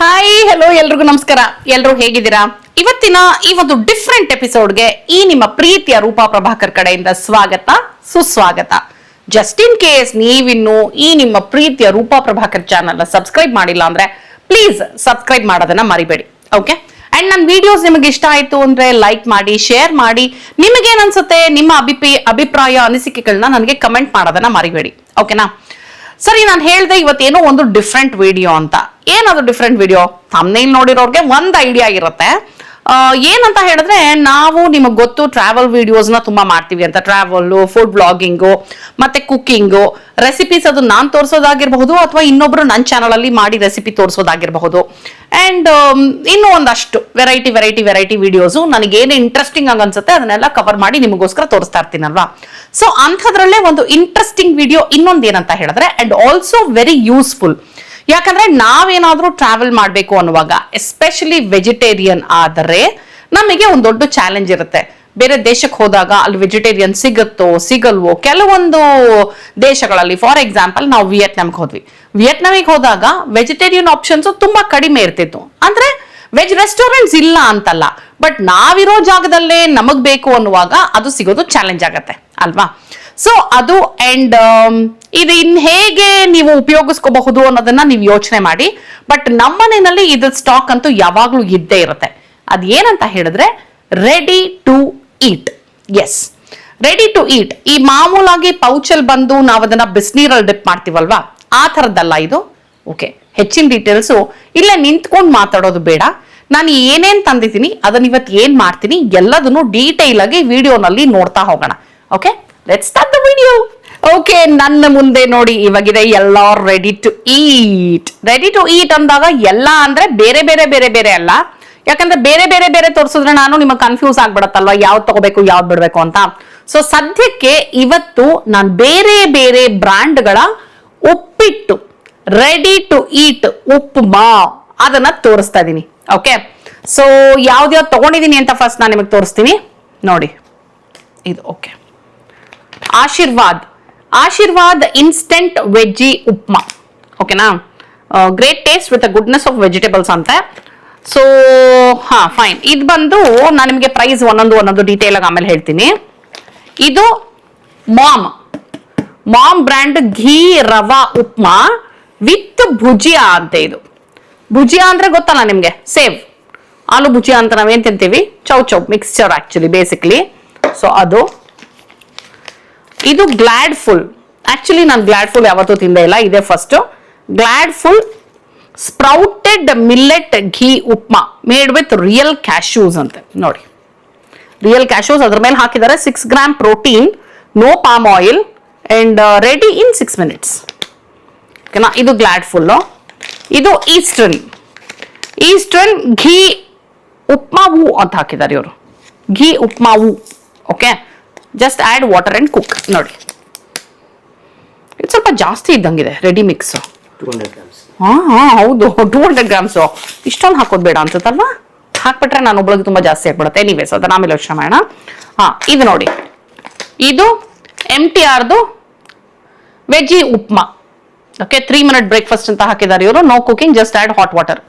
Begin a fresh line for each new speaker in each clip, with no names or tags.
Hi hello ಎಲ್ರಿಗೂ ನಮಸ್ಕಾರ. ಎಲ್ರು ಹೇಗಿದ್ದೀರಾ? ಇವತ್ತಿನ ಈ ಒಂದು ಡಿಫ್ರೆಂಟ್ ಎಪಿಸೋಡ್ಗೆ ಈ ನಿಮ್ಮ ಪ್ರೀತಿಯ ರೂಪಾ ಪ್ರಭಾಕರ್ ಕಡೆಯಿಂದ ಸ್ವಾಗತ, ಸುಸ್ವಾಗತ. ಜಸ್ಟ್ ಇನ್ ಕೇಸ್ ನೀವಿನ್ನು ಈ ನಿಮ್ಮ ಪ್ರೀತಿಯ ರೂಪಾ ಪ್ರಭಾಕರ್ ಚಾನಲ್ ಸಬ್ಸ್ಕ್ರೈಬ್ ಮಾಡಿಲ್ಲ ಅಂದ್ರೆ ಪ್ಲೀಸ್ ಸಬ್ಸ್ಕ್ರೈಬ್ ಮಾಡೋದನ್ನ ಮರಿಬೇಡಿ ಓಕೆ ಅಂಡ್ ನನ್ನ ವಿಡಿಯೋಸ್ ನಿಮಗೆ ಇಷ್ಟ ಆಯ್ತು ಅಂದ್ರೆ ಲೈಕ್ ಮಾಡಿ ಶೇರ್ ಮಾಡಿ. ನಿಮಗೆ ಅನ್ಸುತ್ತೆ ನಿಮ್ಮ ಅಭಿಪ್ರಾಯ ಅಭಿಪ್ರಾಯ ಅನಿಸಿಕೆಗಳನ್ನ ನನಗೆ ಕಮೆಂಟ್ ಮಾಡೋದನ್ನ ಮರಿಬೇಡಿ ಓಕೆನಾ ಸರಿ, ನಾನು ಹೇಳ್ದೆ ಇವತ್ತೇನೋ ಒಂದು ಡಿಫ್ರೆಂಟ್ ವಿಡಿಯೋ ಅಂತ. ಏನದು ಡಿಫ್ರೆಂಟ್ ವಿಡಿಯೋ ತಮ್ಮನೇಲಿ ನೋಡಿರೋರ್ಗೆ ಒಂದು ಐಡಿಯಾ ಇರುತ್ತೆ. ಏನಂತ ಹೇಳಿದ್ರೆ ನಾವು ನಿಮಗೆ ಗೊತ್ತು ಟ್ರಾವೆಲ್ ವಿಡಿಯೋಸ್ನ ತುಂಬಾ ಮಾಡ್ತೀವಿ ಅಂತ. ಟ್ರಾವೆಲ್ ಫುಡ್ ಬ್ಲಾಗಿಂಗು ಮತ್ತೆ ಕುಕ್ಕಿಂಗು ರೆಸಿಪೀಸ್ ಅದು ನಾನು ತೋರಿಸೋದಾಗಿರಬಹುದು ಅಥವಾ ಇನ್ನೊಬ್ರು ನನ್ನ ಚಾನಲಲ್ಲಿ ಮಾಡಿ ರೆಸಿಪಿ ತೋರಿಸೋದಾಗಿರಬಹುದು. ಅಂಡ್ ಇನ್ನೂ ಒಂದಷ್ಟು ವೆರೈಟಿ ವೆರೈಟಿ ವೆರೈಟಿ ವಿಡಿಯೋಸು ನನಗೆ ಏನು ಇಂಟ್ರೆಸ್ಟಿಂಗ್ ಆಗಿ ಅನ್ಸುತ್ತೆ ಅದನ್ನೆಲ್ಲ ಕವರ್ ಮಾಡಿ ನಿಮಗೋಸ್ಕರ ತೋರಿಸ್ತಾ ಇರ್ತೀನಲ್ವಾ? ಸೊ ಅಂಥದ್ರಲ್ಲೇ ಒಂದು ಇಂಟ್ರೆಸ್ಟಿಂಗ್ ವಿಡಿಯೋ ಇನ್ನೊಂದು ಏನಂತ ಹೇಳಿದ್ರೆ ಅಂಡ್ ಆಲ್ಸೋ ವೆರಿ ಯೂಸ್ಫುಲ್ ಯಾಕಂದ್ರೆ ನಾವೇನಾದ್ರೂ ಟ್ರಾವೆಲ್ ಮಾಡಬೇಕು ಅನ್ನುವಾಗ ಎಸ್ಪೆಷಲಿ ವೆಜಿಟೇರಿಯನ್ ಆದರೆ, ನಮಗೆ ಒಂದು ದೊಡ್ಡ ಚಾಲೆಂಜ್ ಇರುತ್ತೆ. ಬೇರೆ ದೇಶಕ್ಕೆ ಹೋದಾಗ ಅಲ್ಲಿ ವೆಜಿಟೇರಿಯನ್ ಸಿಗುತ್ತೋ, ಸಿಗಲ್ವೋ, ಕೆಲವೊಂದು ದೇಶಗಳಲ್ಲಿ ಫಾರ್ ಎಕ್ಸಾಂಪಲ್ ನಾವು ವಿಯೆಟ್ನಾಮ್ಗೆ ಹೋದ್ವಿ. ವಿಯೆಟ್ನಾಮಿಗೆ ಹೋದಾಗ ವೆಜಿಟೇರಿಯನ್ ಆಪ್ಷನ್ಸ್ ತುಂಬಾ ಕಡಿಮೆ ಇರ್ತಿತ್ತು. ಅಂದ್ರೆ ವೆಜ್ ರೆಸ್ಟೋರೆಂಟ್ಸ್ ಇಲ್ಲ ಅಂತಲ್ಲ. ಬಟ್ ನಾವಿರೋ ಜಾಗದಲ್ಲೇ ನಮಗ್ ಬೇಕು ಅನ್ನುವಾಗ ಅದು ಸಿಗೋದು ಚಾಲೆಂಜ್ ಆಗತ್ತೆ, ಅಲ್ವಾ? ಸೊ ಅದು ಅಂಡ್ ಇದು ಹೇಗೆ ನೀವು ಉಪಯೋಗಿಸ್ಕೋಬಹುದು ಅನ್ನೋದನ್ನ ನೀವು ಯೋಚನೆ ಮಾಡಿ. ಬಟ್ ನಮ್ಮನೆಯಲ್ಲಿ ಇದ್ರ ಸ್ಟಾಕ್ ಅಂತೂ ಯಾವಾಗ್ಲೂ ಇದ್ದೇ ಇರುತ್ತೆ. ಅದೇನಂತ ಹೇಳಿದ್ರೆ ready to eat S ready to eat ಈ ಮಾಮೂಲಾಗಿ ಪೌಚಲ್ ಬಂದು ನಾವು ಅದನ್ನ ಬಿಸಿನೀರಲ್ಲಿ ಡಿಪ್ ಮಾಡ್ತೀವಲ್ವಾ? ಆ ಥರದ್ದಲ್ಲ ಇದು. ಓಕೆ ಹೆಚ್ಚಿನ ಡೀಟೇಲ್ಸು ಇಲ್ಲೇ ನಿಂತ್ಕೊಂಡು ಮಾತಾಡೋದು ಬೇಡ. ನಾನು ಏನೇನ್ ತಂದಿದ್ದೀನಿ, ಅದನ್ನ ಇವತ್ತು ಏನ್ ಮಾಡ್ತೀನಿ ಎಲ್ಲದನ್ನು ಡೀಟೇಲ್ ಆಗಿ ವಿಡಿಯೋನಲ್ಲಿ ನೋಡ್ತಾ ಹೋಗೋಣ. Okay let's start the video okay ನನ್ನ ಮುಂದೆ ನೋಡಿ, ಇವಾಗಿದೆ ಎಲ್ಲ ready to eat ready to eat ಅಂದಾಗ ಎಲ್ಲ ಅಂದ್ರೆ ಬೇರೆ ಬೇರೆ ಬೇರೆ ಬೇರೆ ಅಲ್ಲ. ಯಾಕಂದ್ರೆ ಬೇರೆ ಬೇರೆ ಬೇರೆ ತೋರಿಸಿದ್ರೆ ನಾನು ನಿಮಗೆ ಕನ್ಫ್ಯೂಸ್ ಆಗ್ಬಿಡತ್ತಲ್ವ? ಯಾವ್ದು ತಗೋಬೇಕು, ಯಾವ್ದು ಬಿಡ್ಬೇಕು ಅಂತ. ಸೊ ಸದ್ಯಕ್ಕೆ ಇವತ್ತು ನಾನು ಬೇರೆ ಬೇರೆ ಬ್ರ್ಯಾಂಡ್ಗಳ ಉಪ್ಪಿಟ್ಟು ರೆಡಿ ಟು ಈಟ್ ಉಪ್ಪುಮಾ ಅದನ್ನ ತೋರಿಸ್ತಾ ಇದ್ದೀನಿ ಓಕೆ ಸೊ ಯಾವ್ದ್ಯಾವ್ದು ತಗೊಂಡಿದ್ದೀನಿ ಅಂತ ಫಸ್ಟ್ ನಾನು ನಿಮಗೆ ತೋರಿಸ್ತೀನಿ. ನೋಡಿ. ಇದು okay Aashirvaad. Aashirvaad instant veggie upma. ಓಕೆನಾ great taste with goodness of vegetables ಅಂತ. ಸೊ ಹಾ ಫೈನ್ ಇದು ಬಂದು ನಾನು ನಿಮಗೆ ಪ್ರೈಸ್ ಒಂದೊಂದು ಒಂದೊಂದು ಡೀಟೇಲ್ ಆಗಿ ಆಮೇಲೆ ಹೇಳ್ತೀನಿ. ಇದು MOM. MOM brand ghee rava upma with bhujia ಅಂತ ಇದು. ಭುಜಿಯಾ ಅಂದ್ರೆ ಗೊತ್ತಲ್ಲ ನಿಮ್ಗೆ? ಸೇವ್. ಆಲೂ ಭುಜಿಯಾ ಅಂತ ನಾವೇನ್ ತಿಂತೀವಿ? Chow chow mixture actually basically so ಅದು ಇದು ಗ್ಲಾಡ್ ಫುಲ್ ಆಕ್ಚುಲಿ ನಾನು ಗ್ಲಾಡ್ ಫುಲ್ ಯಾವತ್ತೂ ತಿಂದೇ ಇಲ್ಲ. ಇದೇ first Gladful sprouted millet ghee upma made with real cashews ಅಂತೆ. ನೋಡಿ. ರಿಯಲ್ ಕ್ಯಾಶ್ಯೂಸ್ ಅದ್ರ ಮೇಲೆ ಹಾಕಿದ್ದಾರೆ. Six gram protein no palm oil and ready in six minutes ಓಕೆನಾ ಇದು ಗ್ಲಾಡ್ ಫುಲ್ಲು ಇದು ಈಸ್ಟರ್ನ್ ಈಸ್ಟರ್ನ್ ಘೀ ಉಪ್ಮಾವು ಅಂತ ಹಾಕಿದ್ದಾರೆ ಇವರು. ಘೀ ಉಪ್ಮಾವು okay just add water and cook ನೋಡಿ. ಇದು ಸ್ವಲ್ಪ ಜಾಸ್ತಿ ಇದ್ದಂಗಿದೆ ರೆಡಿ ಮಿಕ್ಸು
200 grams.
ಹಾ ಹಾ ಹೌದು ಟೂ ಹಂಡ್ರೆಡ್ ಗ್ರಾಮ್ಸು ಇಷ್ಟೊಂದು ಹಾಕೋದು ಬೇಡ ಅನ್ಸುತ್ತಲ್ವಾ? ಹಾಕ್ಬಿಟ್ರೆ ನಾನು ಒಬ್ಬಳಿಗೆ ತುಂಬ ಜಾಸ್ತಿ ಆಗ್ಬಿಡುತ್ತೆ. ಸೊ ಅದನ್ನ ಆಮೇಲೆ ಯೋಚನೆ ಮಾಡೋಣ. ಹಾಂ ಇದು ನೋಡಿ. ಇದು M T ಆರ್ದು veggie upma. Okay three minute breakfast ಅಂತ ಹಾಕಿದ್ದಾರೆ ಇವರು. No cooking just add hot water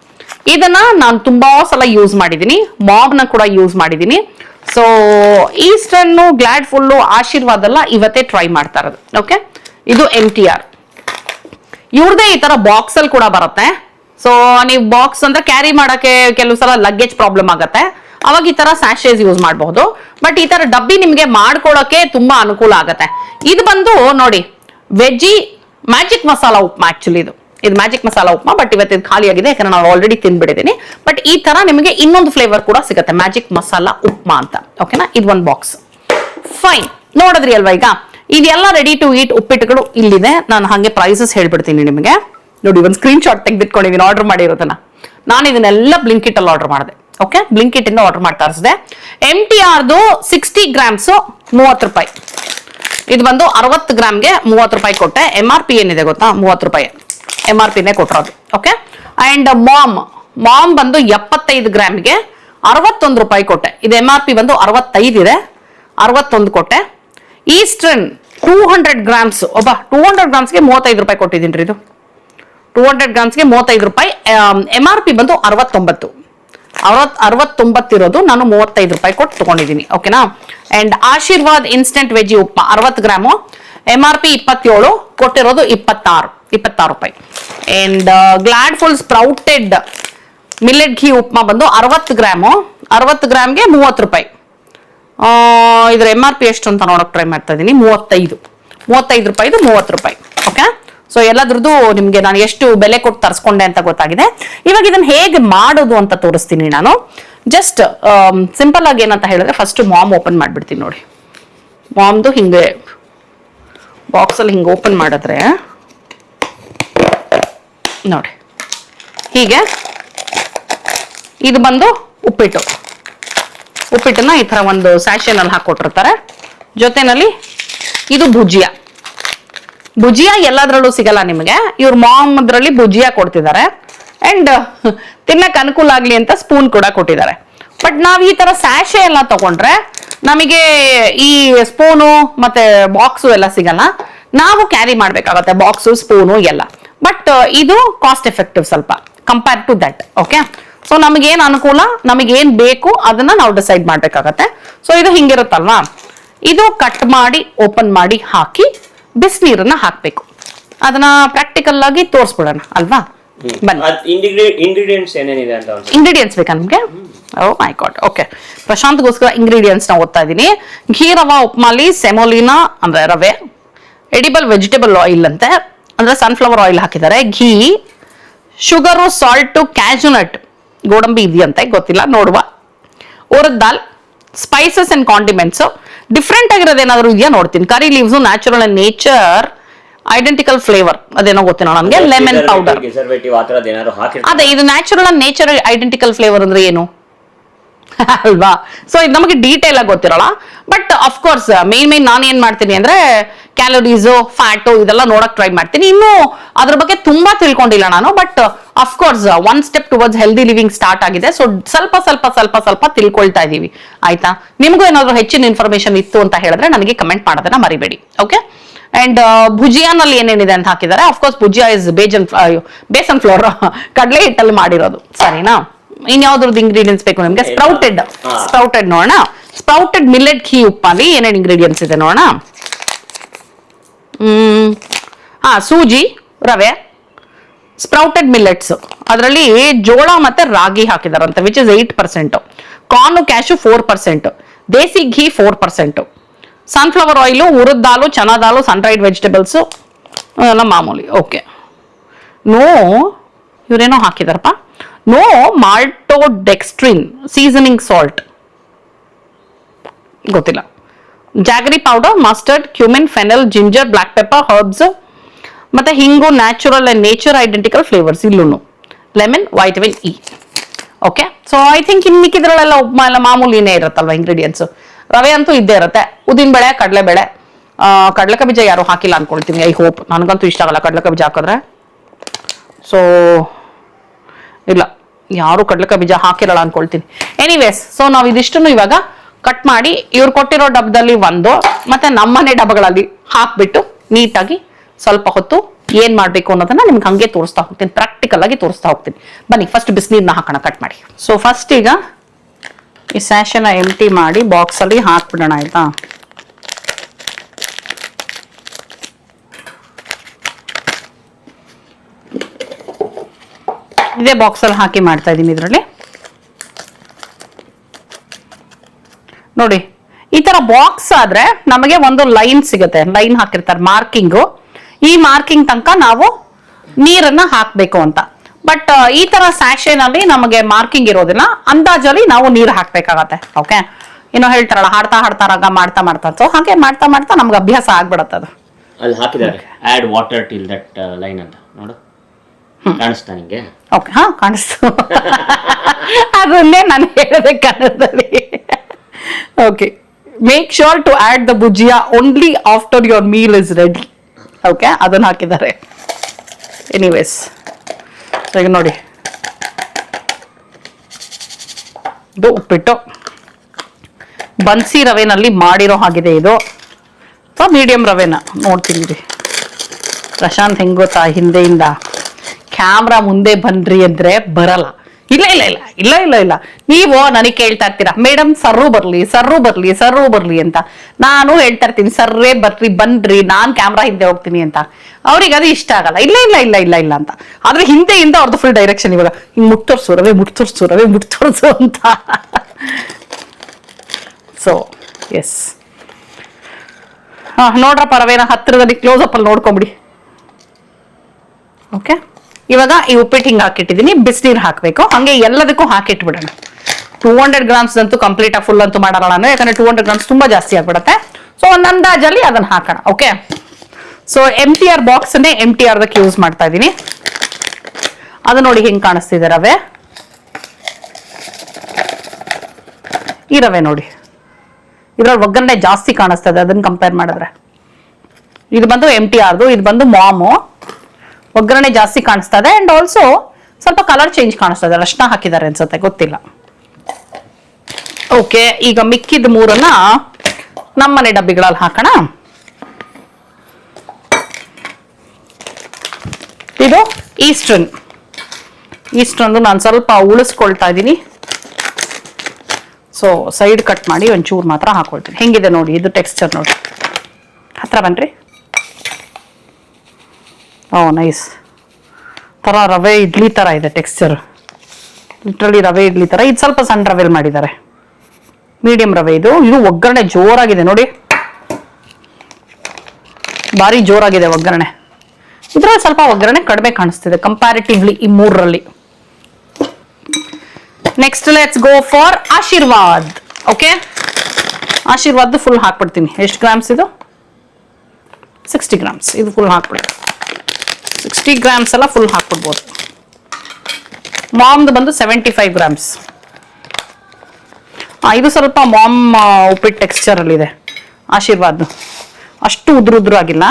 ಇದನ್ನು ನಾನು ತುಂಬ ಸಲ ಯೂಸ್ ಮಾಡಿದ್ದೀನಿ ಮಾಬ್ನ ಕೂಡ ಯೂಸ್ ಮಾಡಿದ್ದೀನಿ ಸೊ ಈಸ್ಟರ್ನು ಗ್ಲಾಡ್ ಫುಲ್ಲು ಆಶೀರ್ವಾದ ಎಲ್ಲ ಇವತ್ತೇ ಟ್ರೈ ಮಾಡ್ತಾ ಇರೋದು. ಓಕೆ ಇದು ಎಂ ಟಿ ಆರ್ ಇವ್ರದೇ ಈ ತರ ಬಾಕ್ಸ್ ಅಲ್ಲಿ ಕೂಡ ಬರುತ್ತೆ. ಸೊ ನೀವು ಬಾಕ್ಸ್ ಅಂದ್ರೆ ಕ್ಯಾರಿ ಮಾಡೋಕ್ಕೆ ಕೆಲವು ಸಲ ಲಗೇಜ್ ಪ್ರಾಬ್ಲಮ್ ಆಗುತ್ತೆ. ಅವಾಗ ಈ ತರ ಸ್ಯಾಶೇಸ್ ಯೂಸ್ ಮಾಡಬಹುದು. ಬಟ್ ಈ ತರ ಡಬ್ಬಿ ನಿಮಗೆ ಮಾಡ್ಕೊಳ್ಳೋಕೆ ತುಂಬಾ ಅನುಕೂಲ ಆಗುತ್ತೆ. ಇದು ಬಂದು ನೋಡಿ veggie magic masala upma actually ಇದು. ಇದು ಮ್ಯಾಜಿಕ್ ಮಸಾಲಾ ಉಪ್ಮಾ ಬಟ್ ಇವತ್ತು ಇದು ಖಾಲಿ ಆಗಿದೆ ಯಾಕಂದ್ರೆ ನಾನು ಆಲ್ರೆಡಿ ತಿನ್ಬಿಟ್ಟಿದ್ದೀನಿ. ಬಟ್ ಈ ತರ ನಿಮಗೆ ಇನ್ನೊಂದು ಫ್ಲೇವರ್ ಕೂಡ ಸಿಗುತ್ತೆ ಮ್ಯಾಜಿಕ್ ಮಸಾಲಾ ಉಪ್ಮಾ ಅಂತ. ಓಕೆನಾ ಇದು ಒಂದು ಬಾಕ್ಸ್ ಫೈನ್ ನೋಡಿದ್ರಿ ಅಲ್ವಾ ಈಗ? ಇದೆಲ್ಲ ರೆಡಿ ಟು ಈಟ್ ಉಪ್ಪಿಟ್ಟುಗಳು ಇಲ್ಲಿದೆ. ನಾನು ಹಾಗೆ ಪ್ರೈಸಸ್ ಹೇಳ್ಬಿಡ್ತೀನಿ ನಿಮಗೆ. ನೋಡಿ, ಒಂದು ಸ್ಕ್ರೀನ್ ಶಾಟ್ ತೆಗೆದಿಟ್ಕೊಂಡಿದ್ದೀನಿ ಆರ್ಡರ್ ಮಾಡಿರೋದನ್ನ. ನಾನು ಇದನ್ನೆಲ್ಲ ಬ್ಲಿಂಕಿಟ್ ಅಲ್ಲಿ ಆರ್ಡರ್ ಮಾಡಿದೆ. ಓಕೆ ಬ್ಲಿಂಕಿಟ್ ಇಂದ ಆರ್ಡರ್ ಮಾಡಿ ತರಿಸಿದೆ. ಎಂ ಟಿ ಆರ್ದು ಸಿಕ್ಸ್ಟಿ ಗ್ರಾಮ್ಸು ಮೂವತ್ತು ರೂಪಾಯಿ. ಇದು ಬಂದು ಅರವತ್ತು ಗ್ರಾಮ್ಗೆ ಮೂವತ್ತು ರೂಪಾಯಿ ಕೊಟ್ಟೆ. ಎಂ ಆರ್ ಪಿ ಏನಿದೆ ಗೊತ್ತಾ? ಮೂವತ್ತು ರೂಪಾಯಿ. ಎಂ ಆರ್ ಪಿನೇ ಕೊಟ್ಟಿರೋದು ಓಕೆ ಅಂಡ್ ಮಾಮ್ ಮಾಮ್ ಬಂದು ಎಪ್ಪತ್ತೈದು ಗ್ರಾಮ್ಗೆ ಅರವತ್ತೊಂದು ರೂಪಾಯಿ ಕೊಟ್ಟೆ. ಇದು ಎಂ ಆರ್ ಪಿ ಬಂದು ಅರವತ್ತೈದು ಇದೆ, ಅರವತ್ತೊಂದು ಕೊಟ್ಟೆ. ಈಸ್ಟರ್ನ್ ಟೂ ಹಂಡ್ರೆಡ್ ಗ್ರಾಮ್ಸ್ ಒಬ್ಬ ಟೂ ಹಂಡ್ರೆಡ್ ಗ್ರಾಮ್ಸ್ಗೆ ಮೂವತ್ತೈದು ರೂಪಾಯಿ ಕೊಟ್ಟಿದ್ದೀನಿ ರೀ ಇದು. ಟೂ ಹಂಡ್ರೆಡ್ ಗ್ರಾಮ್ಸ್ಗೆ ಮೂವತ್ತೈದು ರೂಪಾಯಿ ಎಂ ಆರ್ ಪಿ ಬಂದು ಅರವತ್ತೊಂಬತ್ತು. ಅರವತ್ ಅರವತ್ತೊಂಬತ್ತಿರೋದು ನಾನು ಮೂವತ್ತೈದು ರೂಪಾಯಿ ಕೊಟ್ಟು ತೊಗೊಂಡಿದ್ದೀನಿ ಓಕೆನಾ ಅಂಡ್ ಆಶೀರ್ವಾದ್ ಇನ್ಸ್ಟೆಂಟ್ ವೆಜಿ ಉಪ್ಪ ಅರವತ್ತು ಗ್ರಾಮು. ಎಂ ಆರ್ ಪಿ ಇಪ್ಪತ್ತೇಳು, ಕೊಟ್ಟಿರೋದು ಇಪ್ಪತ್ತಾರು. ಇಪ್ಪತ್ತಾರು ರೂಪಾಯಿ. And Gladful sprouted millet ghee upma ಬಂದು ಅರವತ್ತು ಗ್ರಾಮು. ಅರವತ್ತು ಗ್ರಾಮ್ಗೆ ಮೂವತ್ತು ರೂಪಾಯಿ. ಇದರ ಎಂ ಆರ್ ಪಿ ಎಷ್ಟು ಅಂತ ನೋಡೋಕೆ ಟ್ರೈ ಮಾಡ್ತಾ ಇದ್ದೀನಿ ಮೂವತ್ತೈದು. ಮೂವತ್ತೈದು ರೂಪಾಯಿದು ಮೂವತ್ತು ರೂಪಾಯಿ. ಓಕೆ ಸೊ ಎಲ್ಲದ್ರದ್ದು ನಿಮಗೆ ನಾನು ಎಷ್ಟು ಬೆಲೆ ಕೊಟ್ಟು ತರಿಸ್ಕೊಂಡೆ ಅಂತ ಗೊತ್ತಾಗಿದೆ. ಇವಾಗ ಇದನ್ನ ಹೇಗೆ ಮಾಡೋದು ಅಂತ ತೋರಿಸ್ತೀನಿ ನಾನು. ಜಸ್ಟ್ ಸಿಂಪಲ್ ಆಗಿ ಏನಂತ ಹೇಳಿದ್ರೆ ಫಸ್ಟ್ ಮಾಮ್ ಓಪನ್ ಮಾಡಿಬಿಡ್ತೀನಿ ನೋಡಿ. ಮಾಮ್ದು ಹಿಂಗೆ ಬಾಕ್ಸಲ್ಲಿ ಹಿಂಗೆ ಓಪನ್ ಮಾಡಿದ್ರೆ ನೋಡಿ ಹೀಗೆ ಇದು ಬಂದು ಉಪ್ಪಿಟ್ಟು. ಉಪ್ಪಿಟ್ಟನ್ನ ಈ ತರ ಒಂದು ಸ್ಯಾಶೆನಲ್ಲಿ ಹಾಕೊಟ್ಟಿರ್ತಾರೆ ಜೊತೆನಲ್ಲಿ ಇದು ಭುಜಿಯಾ. ಭುಜಿಯಾ ಎಲ್ಲದ್ರಲ್ಲೂ ಸಿಗಲ್ಲ ನಿಮಗೆ. ಇವ್ರ ಮಾಮದ್ರಲ್ಲಿ ಭುಜಿಯಾ ಕೊಡ್ತಿದ್ದಾರೆ. ಅಂಡ್ ತಿನ್ನಕ್ ಅನುಕೂಲ ಆಗ್ಲಿ ಅಂತ ಸ್ಪೂನ್ ಕೂಡ ಕೊಟ್ಟಿದ್ದಾರೆ. ಬಟ್ ನಾವ್ ಈ ತರ ಸ್ಯಾಶೆ ಎಲ್ಲ ತಗೊಂಡ್ರೆ ನಮಗೆ ಈ ಸ್ಪೂನು ಮತ್ತೆ ಬಾಕ್ಸು ಎಲ್ಲ ಸಿಗಲ್ಲ. ನಾವು ಕ್ಯಾರಿ ಮಾಡ್ಬೇಕಾಗತ್ತೆ ಬಾಕ್ಸು ಸ್ಪೂನು ಎಲ್ಲ. ಬಟ್ ಇದು ಕಾಸ್ಟ್ ಎಫೆಕ್ಟಿವ್ ಸ್ವಲ್ಪ compare to that okay so ನಮಗೇನು ಅನುಕೂಲ ನಮಗೇನ್ ಬೇಕು ಅದನ್ನ ನಾವು ಡಿಸೈಡ್ ಮಾಡ್ಬೇಕಾಗತ್ತೆ. ಸೊ ಇದು ಹಿಂಗಿರುತ್ತಲ್ವಾ? ಇದು ಕಟ್ ಮಾಡಿ ಓಪನ್ ಮಾಡಿ ಹಾಕಿ ಬಿಸಿನೀರನ್ನ ಹಾಕ್ಬೇಕು. ಅದನ್ನ ಪ್ರಾಕ್ಟಿಕಲ್ ಆಗಿ ತೋರಿಸ್ಬಿಡೋಣ ಅಲ್ವಾ?
ಇಂಗ್ರೀಡಿಯೆಂಟ್ಸ್
ಬೇಕಾ ನಮ್ಗೆ? ಓ ಮೈ ಗಾಡ್ ಓಕೆ ಪ್ರಶಾಂತ್ಗೋಸ್ಕರ ಇಂಗ್ರೀಡಿಯೆಂಟ್ಸ್ನ ಓದ್ತಾ ಇದ್ದೀನಿ. ಘೀ ರವಾ ಉಪ್ಮಾಲಿ ಸೆಮೋಲಿನಾ ಅಂದ್ರೆ ರವೆ ಎಡಿಬಲ್ ವೆಜಿಟೇಬಲ್ ಆಯಿಲ್ ಅಂತೆ. ಅಂದ್ರೆ ಸನ್ಫ್ಲವರ್ ಆಯಿಲ್ ಹಾಕಿದ್ದಾರೆ. Ghee sugar salt cashew nut ಗೋಡಂಬಿ ಇದೆಯಂತೆ ಗೊತ್ತಿಲ್ಲ ನೋಡುವ. Urad dal spices and condiments different ಆಗಿರೋದು ಏನಾದರೂ ಇದೆಯಾ? ನೋಡ್ತೀನಿ. Curry leaves natural nature identical flavour ಅದೇನೋ ಗೊತ್ತಿಲ್ಲ ನನಗೆ ಲೆಮನ್ ಪೌಡರ್ ಅದೇ ಇದು natural and nature identical flavour ಅಂದ್ರೆ ಏನು? ಅಲ್ವಾ? ಸೊ ಇದು ನಮಗೆ ಡೀಟೇಲ್ ಆಗಿ ಗೊತ್ತಿರಲ್ಲ. ಬಟ್ ಅಫ್ಕೋರ್ಸ್ ಮೇನ್ ಮೇನ್ ನಾನು ಏನ್ ಮಾಡ್ತೀನಿ ಅಂದ್ರೆ ಕ್ಯಾಲೋರೀಸು ಫ್ಯಾಟು ಇದೆಲ್ಲ ನೋಡಕ್ ಟ್ರೈ ಮಾಡ್ತೀನಿ. ಇನ್ನು ಅದ್ರ ಬಗ್ಗೆ ತುಂಬಾ ತಿಳ್ಕೊಂಡಿಲ್ಲ ನಾನು but of course one step towards healthy living start ಆಗಿದೆ. ಸೊ ಸ್ವಲ್ಪ ಸ್ವಲ್ಪ ಸ್ವಲ್ಪ ಸ್ವಲ್ಪ ತಿಳ್ಕೊಳ್ತಾ ಇದೀವಿ. ಆಯ್ತಾ? ನಿಮಗೂ ಏನಾದ್ರು ಹೆಚ್ಚಿನ ಇನ್ಫಾರ್ಮೇಶನ್ ಇತ್ತು ಅಂತ ಹೇಳಿದ್ರೆ ನನಗೆ ಕಮೆಂಟ್ ಮಾಡೋದನ್ನ ಮರಿಬೇಡಿ. ಓಕೆ ಅಂಡ್ ಭುಜಿಯಾನಲ್ಲಿ ಏನೇನಿದೆ ಅಂತ ಹಾಕಿದ್ದಾರೆ? Of course bhujia is besan besan flour ಕಡಲೆ ಹಿಟ್ಟಲ್ಲಿ ಮಾಡಿರೋದು. ಸರಿನಾ? ಇನ್ಯಾವ್ದ್ರದ್ದು ಇಂಗ್ರೀಡಿಯೆಂಟ್ಸ್ ಬೇಕು ನಿಮ್ಗೆ? ಸ್ಪ್ರೌಟೆಡ್. ಸ್ಪ್ರೌಟೆಡ್ ನೋಡೋಣ. ಸ್ಪ್ರೌಟೆಡ್ ಮಿಲ್ಲೆಟ್ ಘೀ ಉಪ್ಪಲ್ಲಿ ಏನೇನು ಇಂಗ್ರೀಡಿಯೆಂಟ್ಸ್ ಇದೆ ನೋಡೋಣ? ಸೂಜಿ, ರವೆ ಸ್ಪ್ರೌಟೆಡ್ ಮಿಲ್ಲೆಟ್ಸ್ ಅದರಲ್ಲಿ ಜೋಳ ಮತ್ತೆ ರಾಗಿ ಹಾಕಿದಾರಂತೆ which is eight percent corn cashew four percent desi ghee four percent sunflower oil urad dal, chana dal sun dried vegetables ಎಲ್ಲ ಮಾಮೂಲಿ. ಓಕೆ ನೋ, ಇವರೇನೋ ಹಾಕಿದಾರಪ್ಪ. No maltodextrin seasoning salt ಗೊತ್ತಿಲ್ಲ. Jaggery powder mustard cumin fennel ginger black pepper herbs ಮತ್ತೆ ಹಿಂಗು natural and nature identical flavours ಇಲ್ಲೂ lemon vitamin E okay so I think in ಮಿಕ್ಕಿದ್ರಲ್ಲೆಲ್ಲ upma ಎಲ್ಲ ಮಾಮೂಲಿನೇ ಇರುತ್ತಲ್ವ ಇಂಗ್ರೀಡಿಯೆಂಟ್ಸ್ ರವೆ ಅಂತೂ ಇದ್ದೇ ಇರುತ್ತೆ. ಉದ್ದಿನಬೇಳೆ ಕಡಲೆಬೇಳೆ ಕಡಲಕ ಬೀಜ ಯಾರು ಹಾಕಿಲ್ಲ ಅನ್ಕೊಳ್ತೀನಿ ಐ ಹೋಪ್ ನನಗಂತೂ ಇಷ್ಟ ಆಗಲ್ಲ ಕಡಲಕ ಬೀಜ ಹಾಕಿದ್ರೆ. ಸೊ ಇಲ್ಲ. ಯಾರು ಕಡಲಕ ಬೀಜ ಹಾಕಿರಲ್ಲ ಅನ್ಕೊಳ್ತೀನಿ. ಎನಿವೇಸ್ ಸೊ ನಾವು ಇದಿಷ್ಟನ್ನು ಇವಾಗ ಕಟ್ ಮಾಡಿ ಇವ್ರು ಕೊಟ್ಟಿರೋ ಡಬ್ಬದಲ್ಲಿ ಒಂದು, ಮತ್ತೆ ನಮ್ಮನೆ ಡಬ್ಬಗಳಲ್ಲಿ ಹಾಕ್ಬಿಟ್ಟು ನೀಟಾಗಿ ಸ್ವಲ್ಪ ಹೊತ್ತು ಏನ್ ಮಾಡ್ಬೇಕು ಅನ್ನೋದನ್ನ ನಿಮ್ಗೆ ಹಂಗೆ ತೋರಿಸ್ತಾ ಹೋಗ್ತೀನಿ ಪ್ರಾಕ್ಟಿಕಲ್ ಆಗಿ ತೋರಿಸ್ತಾ ಹೋಗ್ತೀನಿ. ಬನ್ನಿ ಫಸ್ಟ್ ಬಿಸಿನೀರ್ನ ಹಾಕೋಣ ಕಟ್ ಮಾಡಿ. ಸೊ ಫಸ್ಟ್ ಈಗ ಈ ಸ್ಯಾಶನ ಎಂಟಿ ಮಾಡಿ ಬಾಕ್ಸ್ ಅಲ್ಲಿ ಹಾಕ್ಬಿಡೋಣ, ಆಯ್ತಾ? ಇದೇ ಬಾಕ್ಸಲ್ಲಿ ಹಾಕಿ ಮಾಡ್ತಾ ಇದ್ದೀನಿ ಇದರಲ್ಲಿ. ನೋಡಿ ಈ ತರ ಬಾಕ್ಸ್ ಆದ್ರೆ ನಮಗೆ ಒಂದು ಲೈನ್ ಸಿಗುತ್ತೆ. ಲೈನ್ ಹಾಕಿರ್ತಾರೆ ಮಾರ್ಕಿಂಗು ಈ ಮಾರ್ಕಿಂಗ್ ತನಕ ನಾವು ನೀರನ್ನ ಹಾಕ್ಬೇಕು ಅಂತ. ಬಟ್ ಈ ತರ ಸ್ಯಾಶೆನಲ್ಲಿ ನಮಗೆ ಮಾರ್ಕಿಂಗ್ ಇರೋದಿಲ್ಲ. ಅಂದಾಜಲ್ಲಿ ನಾವು ನೀರು ಹಾಕ್ಬೇಕಾಗತ್ತೆ ಓಕೆ ಏನೋ ಹೇಳ್ತಾರಲ್ಲ ಹಾಡ್ತಾ ಹಾಡ್ತಾ ರಾಗ ಮಾಡ್ತಾ ಮಾಡ್ತಾ. ಸೊ ಹಾಗೆ ಮಾಡ್ತಾ ಮಾಡ್ತಾ ನಮ್ಗೆ ಅಭ್ಯಾಸ ಆಗ್ಬಿಡತ್ತೆ ಅದು.
ಅಲ್ಲಿ ಹಾಕಿದ್ದಾರೆ. Add water till that line ಅಂತ. ನೋಡು. ಕಾಣಿಸ್ತಾ ನಿಂಗೆ?
ಓಕೆ ಹಾ ಕಾಣಿಸ್ತು. ಅದನ್ನೇ ನಾನು ಹೇಳಿದೆ ಕನ್ನಡದಲ್ಲಿ. Okay make sure to add the bhujia only after your meal is ready okay ಅದನ್ನ ಹಾಕಿದ್ದಾರೆ. ಎನಿವೇಸ್ ಈಗ ನೋಡಿ. ಇದು ಉಪ್ಪಿಟ್ಟು. ಬನ್ಸಿ ರವೆನಲ್ಲಿ ಮಾಡಿರೋ ಹಾಗಿದೆ ಇದು. ಅಥವಾ ಮೀಡಿಯಂ ರವೆನ. ನೋಡ್ತೀನಿ ರೀ ಪ್ರಶಾಂತ್ ಹೆಂಗ್ ಹಿಂದೆಯಿಂದ. ಕ್ಯಾಮ್ರಾ ಮುಂದೆ ಬನ್ರಿ ಅಂದರೆ ಬರಲ್ಲ. ಇಲ್ಲ ಇಲ್ಲ ಇಲ್ಲ ಇಲ್ಲ ಇಲ್ಲ ಇಲ್ಲ. ನೀವು ನನಗೆ ಕೇಳ್ತಾ ಇರ್ತೀರಾ ಮೇಡಮ್ ಸರ್ರು ಬರ್ಲಿ ಸರ್ರು ಬರ್ಲಿ ಸರ್ರು ಬರ್ಲಿ ಅಂತ. ನಾನು ಹೇಳ್ತಾ ಇರ್ತೀನಿ, ಸರ್ರೇ ಬರ್ರಿ, ಬನ್ರಿ, ನಾನ್ ಕ್ಯಾಮ್ರಾ ಹಿಂದೆ ಹೋಗ್ತೀನಿ ಅಂತ. ಅವ್ರಿಗೆ ಅದು ಇಷ್ಟ ಆಗಲ್ಲ. ಇಲ್ಲ ಇಲ್ಲ ಇಲ್ಲ ಇಲ್ಲ ಇಲ್ಲ ಅಂತ. ಆದ್ರೆ ಹಿಂದೆಯಿಂದ ಅವ್ರದ್ದು ಫುಲ್ ಡೈರೆಕ್ಷನ್ ಇವಾಗ, ಹಿಂಗ್ ಮುಟ್ಟೋರ್ಸು ರವೆ ಮುಟ್ತೋರ್ಸು ರವೆ ಮುಟ್ತೋರ್ಸು ಅಂತ. ಸೊ ಎಸ್ ಹಾ, ನೋಡ್ರಪ್ಪ ರವೇನ, ಹತ್ತಿರದಲ್ಲಿ ಕ್ಲೋಸ್ ಅಪ್ ಅಲ್ಲಿ ನೋಡ್ಕೊಂಬಿಡಿ. ಓಕೆ ಇವಾಗ ಈ ಉಪ್ಪಿಟ್ಟು ಹಿಂಗೆ ಹಾಕಿಟ್ಟಿದ್ದೀನಿ, ಬಿಸಿನೀರು ಹಾಕಬೇಕು. ಹಂಗೆ ಎಲ್ಲದಕ್ಕೂ ಹಾಕಿಟ್ಬಿಡೋಣ. ಟೂ ಹಂಡ್ರೆಡ್ ಗ್ರಾಮ್ಸ್ ಅಂತೂ ಕಂಪ್ಲೀಟ್ ಆಗಿ ಫುಲ್ ಅಂತೂ ಮಾಡಲ್ಲ ನಾನು, ಯಾಕಂದ್ರೆ ಟೂ ಹಂಡ್ರೆಡ್ ಗ್ರಾಮ್ಸ್ ತುಂಬಾ ಜಾಸ್ತಿ ಆಗ್ಬಿಡುತ್ತೆ. ಸೊ ಒಂದು ಅಂದಾಜಲ್ಲಿ ಅದನ್ನ ಹಾಕೋಣ okay so M T R ಬಾಕ್ಸನ್ನೇ M T ಆರ್ದಕ್ಕೆ ಯೂಸ್ ಮಾಡ್ತಾ ಇದ್ದೀನಿ. ಅದು ನೋಡಿ ಹಿಂಗೆ ಕಾಣಿಸ್ತಿದೆ ರವೆ. ಈ ರವೆ ನೋಡಿ. ಇದ್ರಲ್ಲಿ ಒಗ್ಗರಣೆ ಜಾಸ್ತಿ ಕಾಣಿಸ್ತದೆ, ಅದನ್ನ ಕಂಪೇರ್ ಮಾಡಿದ್ರೆ. ಇದು ಬಂದು ಎಂ ಟಿ ಆರ್ದು ಇದು ಬಂದು ಮಾಮು. ಒಗ್ಗರಣೆ ಜಾಸ್ತಿ ಕಾಣಿಸ್ತಾ ಇದೆ ಅಂಡ್ ಆಲ್ಸೋ ಸ್ವಲ್ಪ ಕಲರ್ ಚೇಂಜ್ ಕಾಣಿಸ್ತಾ ಇದೆ ಅರ್ಶನ ಹಾಕಿದ್ದಾರೆ ಅನ್ಸುತ್ತೆ, ಗೊತ್ತಿಲ್ಲ. ಓಕೆ ಈಗ ಮಿಕ್ಕಿದ ಮೂರನ್ನ ನಮ್ಮನೆ ಡಬ್ಬಿಗಳಲ್ಲಿ ಹಾಕೋಣ. ಇದು ಈಸ್ಟರ್ನ್ ಈಸ್ಟರ್ನ್ ನಾನು ಸ್ವಲ್ಪ ಉಳಿಸ್ಕೊಳ್ತಾ ಇದ್ದೀನಿ. ಸೊ ಸೈಡ್ ಕಟ್ ಮಾಡಿ ಒಂಚೂರು ಮಾತ್ರ ಹಾಕೊಳ್ತೀನಿ. ಹೆಂಗಿದೆ ನೋಡಿ, ಇದು ಟೆಕ್ಸ್ಚರ್ ನೋಡಿ. ಹತ್ರ ಬನ್ರಿ. ಓ ನೈಸ್ ಥರ ರವೆ ಇಡ್ಲಿ ಥರ ಇದೆ ಟೆಕ್ಸ್ಚರ್ ಲಿಟ್ರಲಿ ರವೆ ಇಡ್ಲಿ ಥರ. ಇದು ಸ್ವಲ್ಪ ಸಣ್ಣ ರವೆಲ್ ಮಾಡಿದ್ದಾರೆ. ಮೀಡಿಯಂ ರವೆ ಇದು. ಇದು ಒಗ್ಗರಣೆ ಜೋರಾಗಿದೆ ನೋಡಿ. ಭಾರಿ ಜೋರಾಗಿದೆ ಒಗ್ಗರಣೆ. ಇದರಲ್ಲಿ ಸ್ವಲ್ಪ ಒಗ್ಗರಣೆ ಕಡಿಮೆ ಕಾಣಿಸ್ತಿದೆ ಕಂಪ್ಯಾರಿಟಿವ್ಲಿ ಈ ಮೂರರಲ್ಲಿ. Next let's go for Aashirvaad. Okay Aashirvaad full ಹಾಕ್ಬಿಡ್ತೀನಿ. ಎಷ್ಟು ಗ್ರಾಮ್ಸ್ ಇದು? ಸಿಕ್ಸ್ಟಿ ಗ್ರಾಮ್ಸ್ ಇದು ಫುಲ್ ಹಾಕ್ಬಿಡಿ. ಸಿಕ್ಸ್ಟಿ ಗ್ರಾಮ್ಸ್ ಎಲ್ಲ ಫುಲ್ ಹಾಕ್ಬಿಡ್ಬೋದು. ಮಾಮ್ದು ಬಂದು ಸೆವೆಂಟಿ ಫೈವ್ ಗ್ರಾಮ್ಸ್ ಇದು ಸ್ವಲ್ಪ ಮಾಮ್ ಉಪ್ಪಿಟ್ಟು ಟೆಕ್ಸ್ಚರಲ್ಲಿದೆ ಆಶೀರ್ವಾದ್. ಅಷ್ಟು ಉದುರು ಉದ್ರು ಆಗಿಲ್ಲ.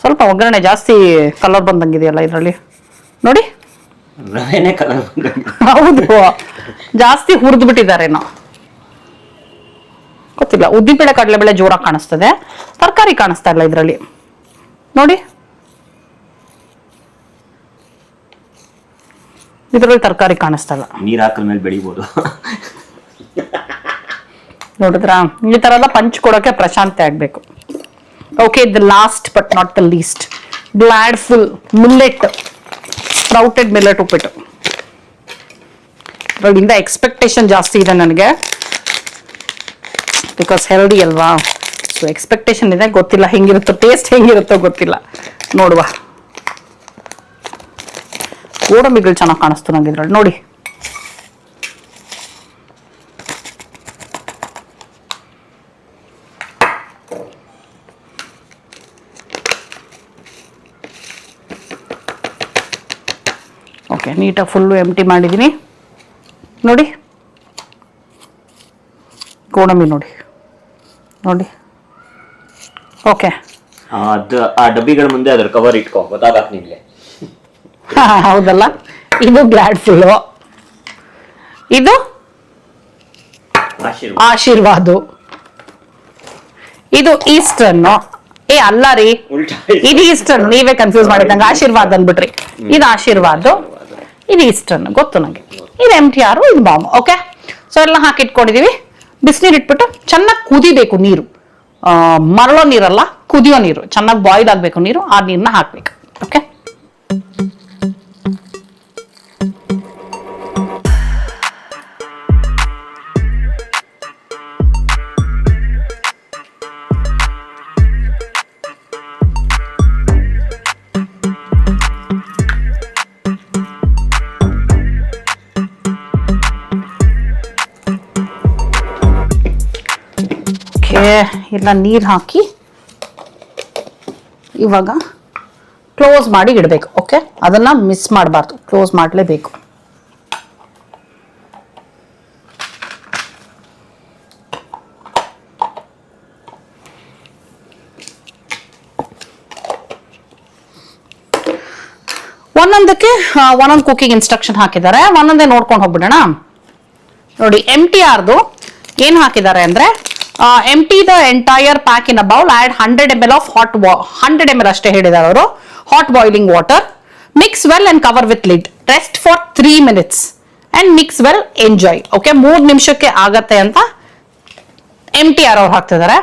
ಸ್ವಲ್ಪ ಒಗ್ಗರಣೆ ಜಾಸ್ತಿ ಕಲರ್ ಬಂದಂಗಿದೆಯಲ್ಲ ಇದರಲ್ಲಿ. ನೋಡಿ. ಹೌದು. ಜಾಸ್ತಿ ಹುರಿದು ಬಿಟ್ಟಿದ್ದಾರೇನೋ ಗೊತ್ತಿಲ್ಲ. ಉದ್ದಿನಬೇಳೆ ಕಡಲೆಬೇಳೆ ಜೋರಾಗಿ ಕಾಣಿಸ್ತದೆ. ತರಕಾರಿ ಕಾಣಿಸ್ತಾ ಇಲ್ಲ ಇದರಲ್ಲಿ. ನೋಡಿ. ಇದರಲ್ಲಿ ತರಕಾರಿ ಕಾಣಿಸ್ತಾ ಇಲ್ಲ
ನೀರ್ ಹಾಕಲ್ ಮೇಲೆ ಬೆಳಿಬೋದು.
ನೋಡಿದ್ರಾ? ಈ ತರ ಎಲ್ಲ ಪಂಚ್ ಕೊಡೋಕೆ ಪ್ರಶಾಂತಿ ಆಗ್ಬೇಕು. Okay the last but not the least Gladful millet sprouted millet ಉಪ್ಪಿಟ್ಟು. ಇದ್ರಲ್ಲಿಂದ ಎಕ್ಸ್ಪೆಕ್ಟೇಷನ್ ಜಾಸ್ತಿ ಇದೆ ನನಗೆ. ಬಿಕಾಸ್ ಹೆಲ್ದಿ ಅಲ್ವಾ? ಸೊ ಎಕ್ಸ್ಪೆಕ್ಟೇಷನ್ ಇದೆ ಗೊತ್ತಿಲ್ಲ, ಹೆಂಗಿರುತ್ತೋ ಟೇಸ್ಟ್ ಹೆಂಗಿರುತ್ತೋ ಗೊತ್ತಿಲ್ಲ. ನೋಡುವ. ಗೋಡಂಬಿಗಳು ಚೆನ್ನಾಗಿ ಕಾಣಿಸ್ತು ನಂಗೆ ಇದ್ರಲ್ಲಿ. ನೋಡಿ. ಓಕೆ ನೀಟಾಗಿ ಫುಲ್ಲು ಎಂಟಿ ಮಾಡಿದ್ದೀನಿ ನೋಡಿ. ಗೋಡಂಬಿ ನೋಡಿ. ನೋಡಿ. ಓಕೆ
ಅದು ಆ ಡಬ್ಬಿಗಳ ಮುಂದೆ ಅದ್ರ ಕವರ್ ಇಟ್ಕೋ ಗೊತ್ತಾಗಕ್ ನಿನ್ಗೆ
ಹೌದಲ್ಲ? ಇದು ಗ್ಲಾಡ್ ಫುಲ್ಲು ಇದು?
ಆಶೀರ್ವಾದ.
ಆಶೀರ್ವಾದು. ಇದು ಈಸ್ಟರ್ನ್ ಏ ಅಲ್ಲ ರೀ.
ಉಲ್ಟಾ.
ಇದು ಈಸ್ಟರ್ನ್ ನೀವೇ ಕನ್ಫ್ಯೂಸ್ ಮಾಡಿದಂಗ ಆಶೀರ್ವಾದ್ ಅಂದ್ಬಿಟ್ರಿ. ಇದು ಆಶೀರ್ವಾದ. ಇದು ಈಸ್ಟರ್ನ್ ಗೊತ್ತು ನಂಗೆ. ಇದು ಎಂ ಟಿ ಆರ್ ಇದು ಬಾಂಬ್ ಓಕೆ ಸೊ ಎಲ್ಲ ಹಾಕಿಟ್ಕೊಂಡಿದೀವಿ. ಬಿಸಿನೀರು ಇಟ್ಬಿಟ್ಟು ಚೆನ್ನಾಗಿ ಕುದಿಬೇಕು ನೀರು. ಮರಳೋ ನೀರಲ್ಲ ಕುದಿಯೋ ನೀರು ಚೆನ್ನಾಗಿ ಬಾಯ್ಲ್ ಆಗಬೇಕು ನೀರು ಆ ನೀರನ್ನ ಹಾಕ್ಬೇಕು. ಓಕೆ ಎಲ್ಲ ನೀರು ಹಾಕಿ ಇವಾಗ ಕ್ಲೋಸ್ ಮಾಡಿ ಇಡಬೇಕು ಓಕೆ ಅದನ್ನ ಮಿಸ್ ಮಾಡಬಾರ್ದು ಕ್ಲೋಸ್ ಮಾಡಲೇಬೇಕು. ಒಂದೊಂದಕ್ಕೆ ಒಂದೊಂದು ಕುಕ್ಕಿಂಗ್ ಇನ್ಸ್ಟ್ರಕ್ಷನ್ ಹಾಕಿದ್ದಾರೆ. ಒಂದೊಂದೇ ನೋಡ್ಕೊಂಡು ಹೋಗ್ಬಿಡೋಣ. ನೋಡಿ ಎಂ ಟಿ ಆರ್ದು ಏನು ಹಾಕಿದ್ದಾರೆ ಅಂದರೆ ಎಂಟಿ empty the in a bowl add hundred M L of hot hundred M L ಅಷ್ಟೇ ಹೇಳಿದ್ದಾರೆ ಅವರು. Hot boiling water mix well and cover with lid rest for three minutes and mix well enjoy okay 3 ನಿಮಿಷಕ್ಕೆ ಆಗತ್ತೆ ಅಂತ ಎಂಟಿ R ಅವ್ರು ಹಾಕ್ತಿದ್ದಾರೆ.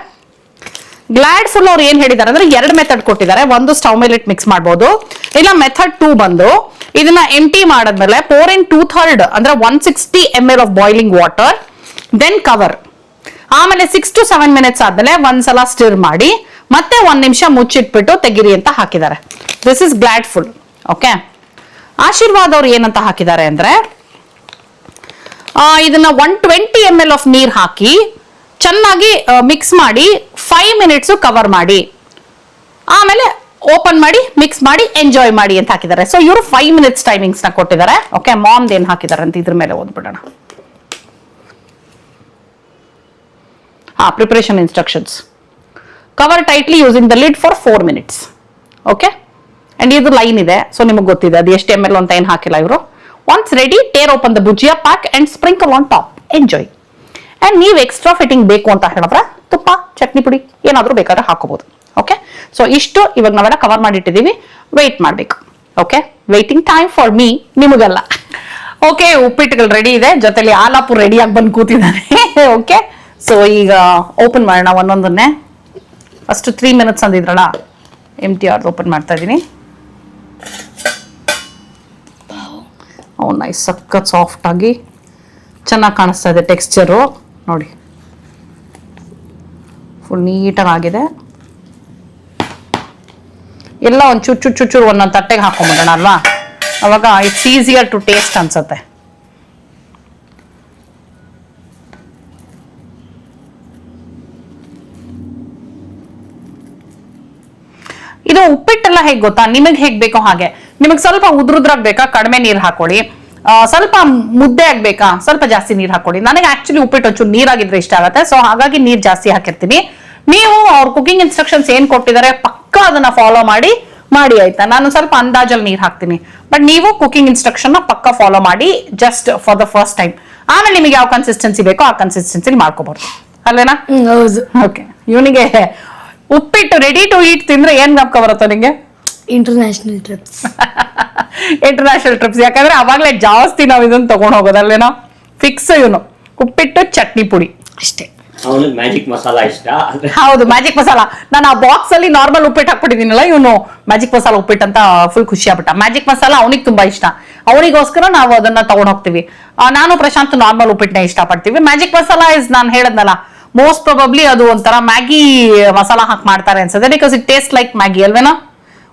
Glad full ಅವ್ರು ಏನ್ ಹೇಳಿದ್ದಾರೆ ಅಂದ್ರೆ ಎರಡು ಮೆಥಡ್ ಕೊಟ್ಟಿದ್ದಾರೆ. ಒಂದು ಸ್ಟವ್ ಮೇಲೆ ಇಟ್ ಮಿಕ್ಸ್ ಮಾಡಬಹುದು ಇಲ್ಲ ಮೆಥಡ್ ಟೂ ಬಂದು ಇದನ್ನ ಎಂಟಿ ಮಾಡಿದ್ಮೇಲೆ ಫೋರ್ ಇನ್ ಟೂ ಥರ್ಡ್ ಅಂದ್ರೆ one sixty M L of boiling water then cover ಆಮೇಲೆ ಸಿಕ್ಸ್ ಟು ಸೆವೆನ್ ಮಿನಿಟ್ಸ್ ಆದ್ಮೇಲೆ ಒಂದ್ಸಲ ಸ್ಟಿರ್ ಮಾಡಿ, ಮತ್ತೆ ಒಂದ್ ನಿಮಿಷ ಮುಚ್ಚಿಟ್ಬಿಟ್ಟು ತೆಗಿರಿ ಅಂತ ಹಾಕಿದ್ದಾರೆ. This is Gladful okay Aashirvaad ಅವ್ರು ಏನಂತ ಹಾಕಿದ್ದಾರೆ ಅಂದ್ರೆ ಇದನ್ನ one twenty M L of ನೀರ್ ಹಾಕಿ, ಚೆನ್ನಾಗಿ ಮಿಕ್ಸ್ ಮಾಡಿ ಫೈವ್ ಮಿನಿಟ್ಸ್ ಕವರ್ ಮಾಡಿ. ಆಮೇಲೆ ಓಪನ್ ಮಾಡಿ ಮಿಕ್ಸ್ ಮಾಡಿ ಎಂಜಾಯ್ ಮಾಡಿ ಅಂತ ಹಾಕಿದ್ದಾರೆ. ಸೊ ಇವರು ಫೈವ್ ಮಿನಿಟ್ಸ್ ಟೈಮಿಂಗ್ಸ್ನ ಕೊಟ್ಟಿದ್ದಾರೆ ಓಕೆ ಮಾಮ್ದ್ ಏನ್ ಹಾಕಿದ್ದಾರೆ ಅಂತ ಇದ್ರ ಮೇಲೆ ಓದ್ಬಿಡೋಣ. ಹಾ preparation instructions cover tightly using the lid for four minutes okay and ಇದು ಲೈನ್ ಇದೆ. ಸೊ ನಿಮಗೆ ಗೊತ್ತಿದೆ. ಅದು ಎಷ್ಟು ಎಂ ಎಲ್ ಅಂತ ಏನು ಹಾಕಿಲ್ಲ ಇವರು. Once ready tear open the bhujia pack and sprinkle on top enjoy and ನೀವು ಎಕ್ಸ್ಟ್ರಾ ಫಿಟ್ಟಿಂಗ್ ಬೇಕು ಅಂತ ಹೇಳಿದ್ರೆ ತುಪ್ಪ ಚಟ್ನಿ ಪುಡಿ ಏನಾದರೂ ಬೇಕಾದ್ರೆ ಹಾಕೋಬಹುದು ಓಕೆ ಸೊ ಇಷ್ಟು ಇವಾಗ ನಾವೆಲ್ಲ ಕವರ್ ಮಾಡಿಟ್ಟಿದ್ದೀವಿ. ವೆಯ್ಟ್ ಮಾಡಬೇಕು. Okay waiting time for me ನಿಮಗಲ್ಲ. Okay ಉಪ್ಪಿಟ್ಟುಗಳು ರೆಡಿ ಇದೆ. ಜೊತೆಲಿ ಆಲಾಪು ರೆಡಿಯಾಗಿ ಬಂದು ಕೂತಿದ್ದಾರೆ ಓಕೆ ಸೊ ಈಗ ಓಪನ್ ಮಾಡೋಣ ಒಂದೊಂದನ್ನೇ. ಫಸ್ಟ್ ತ್ರೀ ಮಿನಿಟ್ಸ್ ಅಂದಿದ್ರಲ್ಲ ಎಂ ಟಿ ಆರ್ದು ಓಪನ್ ಮಾಡ್ತಾ ಇದ್ದೀನಿ. ನೈಸ್ ಸಖತ್ ಸಾಫ್ಟ್ ಆಗಿ ಚೆನ್ನಾಗಿ ಕಾಣಿಸ್ತಾ ಇದೆ ಟೆಕ್ಸ್ಚರು ನೋಡಿ. ಫುಲ್ ನೀಟಾಗಿ ಆಗಿದೆ. ಎಲ್ಲ ಒಂದು ಚುಚ್ಚು ಚುಚ್ಚು ಒಂದೊಂದು ತಟ್ಟೆಗೆ ಹಾಕೊಂಡ್ಬಿಡೋಣ ಅಲ್ವಾ? ಅವಾಗ ಇಟ್ಸ್ ಈಸಿಯರ್ ಟು ಟೇಸ್ಟ್ ಅನ್ಸುತ್ತೆ. ಇದು ಉಪ್ಪಿಟ್ಟೆಲ್ಲ ಹೇಗೆ ಗೊತ್ತಾ? ನಿಮಗೆ ಹೇಗೆ ಬೇಕೋ ಹಾಗೆ. ನಿಮಗೆ ಸ್ವಲ್ಪ ಉದ್ರುದ್ರಾಗ್ ಬೇಕಾ ಕಡಿಮೆ ನೀರು ಹಾಕೊಳ್ಳಿ. ಸ್ವಲ್ಪ ಮುದ್ದೆ ಆಗ್ಬೇಕಾ? ಸ್ವಲ್ಪ ಜಾಸ್ತಿ ನೀರು ಹಾಕೊಳ್ಳಿ. ನನಗೆ ಆಕ್ಚುಲಿ ಉಪ್ಪಿಟ್ಟು ಒಂಚೂರು ನೀರಾಗಿದ್ರೆ ಇಷ್ಟ ಆಗುತ್ತೆ. ಸೊ ಹಾಗಾಗಿ ನೀರು ಜಾಸ್ತಿ ಹಾಕಿರ್ತೀನಿ. ನೀವು ಅವ್ರ ಕುಕಿಂಗ್ ಇನ್ಸ್ಟ್ರಕ್ಷನ್ಸ್ ಏನ್ ಕೊಟ್ಟಿದ್ದಾರೆ ಪಕ್ಕ ಅದನ್ನ ಫಾಲೋ ಮಾಡಿ ಮಾಡಿ ಆಯ್ತಾ? ನಾನು ಸ್ವಲ್ಪ ಅಂದಾಜಲ್ಲಿ ನೀರು ಹಾಕ್ತೀನಿ. ಬಟ್ ನೀವು ಕುಕಿಂಗ್ ಇನ್ಸ್ಟ್ರಕ್ಷನ್ನ ಪಕ್ಕ ಫಾಲೋ ಮಾಡಿ just for the first time ಆಮೇಲೆ ನಿಮಗೆ ಯಾವ ಕನ್ಸಿಸ್ಟೆನ್ಸಿ ಬೇಕೋ ಆ ಕನ್ಸಿಸ್ಟೆನ್ಸಿ ಮಾಡ್ಕೋಬಾರ್ದು
ಅಲ್ಲೇನಾ
ಓಕೆ ಇವನಿಗೆ ಉಪ್ಪಿಟ್ಟು ರೆಡಿ ಟು ಈಟ್ ತಿಂದ್ರೆ ಏನ್ ಜ್ಞಾಪಕ ಬರುತ್ತೋ ನಿಂಗೆ?
ಇಂಟರ್ನ್ಯಾಷನಲ್ ಟ್ರಿಪ್ಸ್
ಇಂಟರ್ನ್ಯಾಷನಲ್ ಟ್ರಿಪ್ಸ್ ಯಾಕಂದ್ರೆ ಅವಾಗ್ಲೇ ಜಾಸ್ತಿ ನಾವು ಇದನ್ನ ತಗೊಂಡ್ ಹೋಗೋದಲ್ಲೇನೋ ಫಿಕ್ಸ್ ಇವನು. ಉಪ್ಪಿಟ್ಟು ಚಟ್ನಿ ಪುಡಿ.
ಅಷ್ಟೇ.
ಅವನಿಗೆ ಮ್ಯಾಜಿಕ್ ಮಸಾಲ ಇಷ್ಟ.
ಹೌದು ಮ್ಯಾಜಿಕ್ ಮಸಾಲ. ನಾನು ಆ ಬಾಕ್ಸ್ ಅಲ್ಲಿ ನಾರ್ಮಲ್ ಉಪ್ಪಿಟ್ಟು ಹಾಕ್ಬಿಟ್ಟಿದ್ದೀನಲ್ಲ ಇವನು. ಮ್ಯಾಜಿಕ್ ಮಸಾಲ ಉಪ್ಪಿಟ್ಟು ಅಂತ ಫುಲ್ ಖುಷಿ ಆಗ್ಬಿಟ್ಟ. ಮ್ಯಾಜಿಕ್ ಮಸಾಲ ಅವನಿಗೆ ತುಂಬಾ ಇಷ್ಟ. ಅವನಿಗೋಸ್ಕರ ನಾವು ಅದನ್ನ ತಗೊಂಡ್ ಹೋಗ್ತೀವಿ. ಆ, ನಾನು ಪ್ರಶಾಂತ್ ನಾರ್ಮಲ್ ಉಪ್ಪಿಟ್ಟನ್ನ ಇಷ್ಟಪಡ್ತೀವಿ. ಮ್ಯಾಜಿಕ್ ಮಸಾಲ ಇಸ್ ನಾನು ಹೇಳದ್ನಲ್ಲ ಮೋಸ್ಟ್ ಪ್ರಾಬಬ್ಲಿ ಅದು ಒಂಥರ ಮ್ಯಾಗಿ ಮಸಾಲ ಹಾಕಿ ಮಾಡ್ತಾರೆ ಅನ್ಸುತ್ತೆ. Because it taste like Maggi ಅಲ್ವೇನಾ?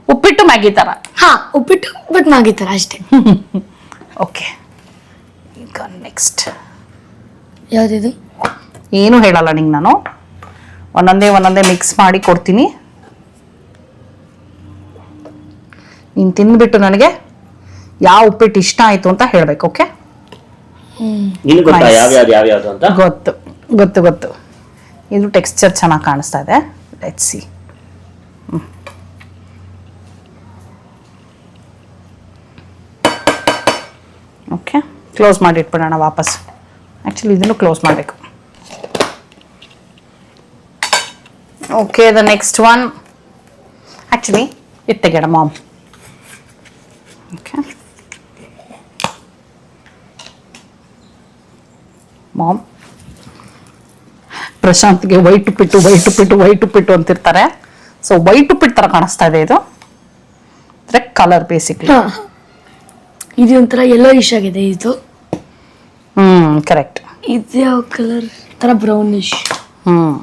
ಉಪ್ಪಿಟ್ಟು ಮ್ಯಾಗಿ ತರ.
ಹಾ ಉಪ್ಪಿಟ್ಟು ಬಟ್ ಮಾಗಿತ್ತಾರ ಅಷ್ಟೇ.
ಓಕೆ ಈಗ ನೆಕ್ಸ್ಟ್
ಯಾವ್ದಿದು?
ಏನು ಹೇಳಲ್ಲ ನಿಂಗೆ ನಾನು. ಒಂದೊಂದೇ ಒಂದೊಂದೇ ಮಿಕ್ಸ್ ಮಾಡಿ ಕೊಡ್ತೀನಿ. ನೀನು ತಿಂದ್ಬಿಟ್ಟು ನನಗೆ ಯಾವ ಉಪ್ಪಿಟ್ಟು ಇಷ್ಟ ಆಯಿತು ಅಂತ ಹೇಳ್ಬೇಕು ಓಕೆ
ನಿನ್ಗೆ ಅಂತ?
ಗೊತ್ತು ಗೊತ್ತು ಗೊತ್ತು. ಇದು ಟೆಕ್ಸ್ಚರ್ ಚೆನ್ನಾಗಿ ಕಾಣಿಸ್ತಾ ಇದೆ. ಲೆಟ್ಸ್ ಸಿ ಓಕೆ ಕ್ಲೋಸ್ ಮಾಡಿ ಇಟ್ಬಿಡೋಣ ವಾಪಸ್. ಆ್ಯಕ್ಚುಲಿ ಇದನ್ನು ಕ್ಲೋಸ್ ಮಾಡಬೇಕು. Okay the next one actually ಇದು ತೆಗೆಡ ಮಾಮ್. Okay MOM. ಪ್ರಶಾಂತ್ಗೆ ವೈಟ್ ಉಪ್ಪಿಟ್ಟು ವೈಟ್ ಉಪ್ಪಿಟ್ಟು ವೈಟ್ ಉಪ್ಪಿಟ್ಟು ಅಂತಿರ್ತಾರೆ. ಸೊ ವೈಟ್ ಉಪ್ಪಿಟ್ಟು ತರ ಕಾಣಿಸ್ತಾ ಇದೆ ಇದು. ಕಲರ್ ಬೇಸಿಕ್ಲಿ
ಇದು ಒಂಥರ ಎಲ್ಲೋ ಇಶ್ ಆಗಿದೆ ಇದು.
ಹ್ಮ್ ಕರೆಕ್ಟ್
ಇದು ಯಾವ ಕಲರ್ ತರ ಬ್ರೌನಿಶ್
ಹ್ಮ್.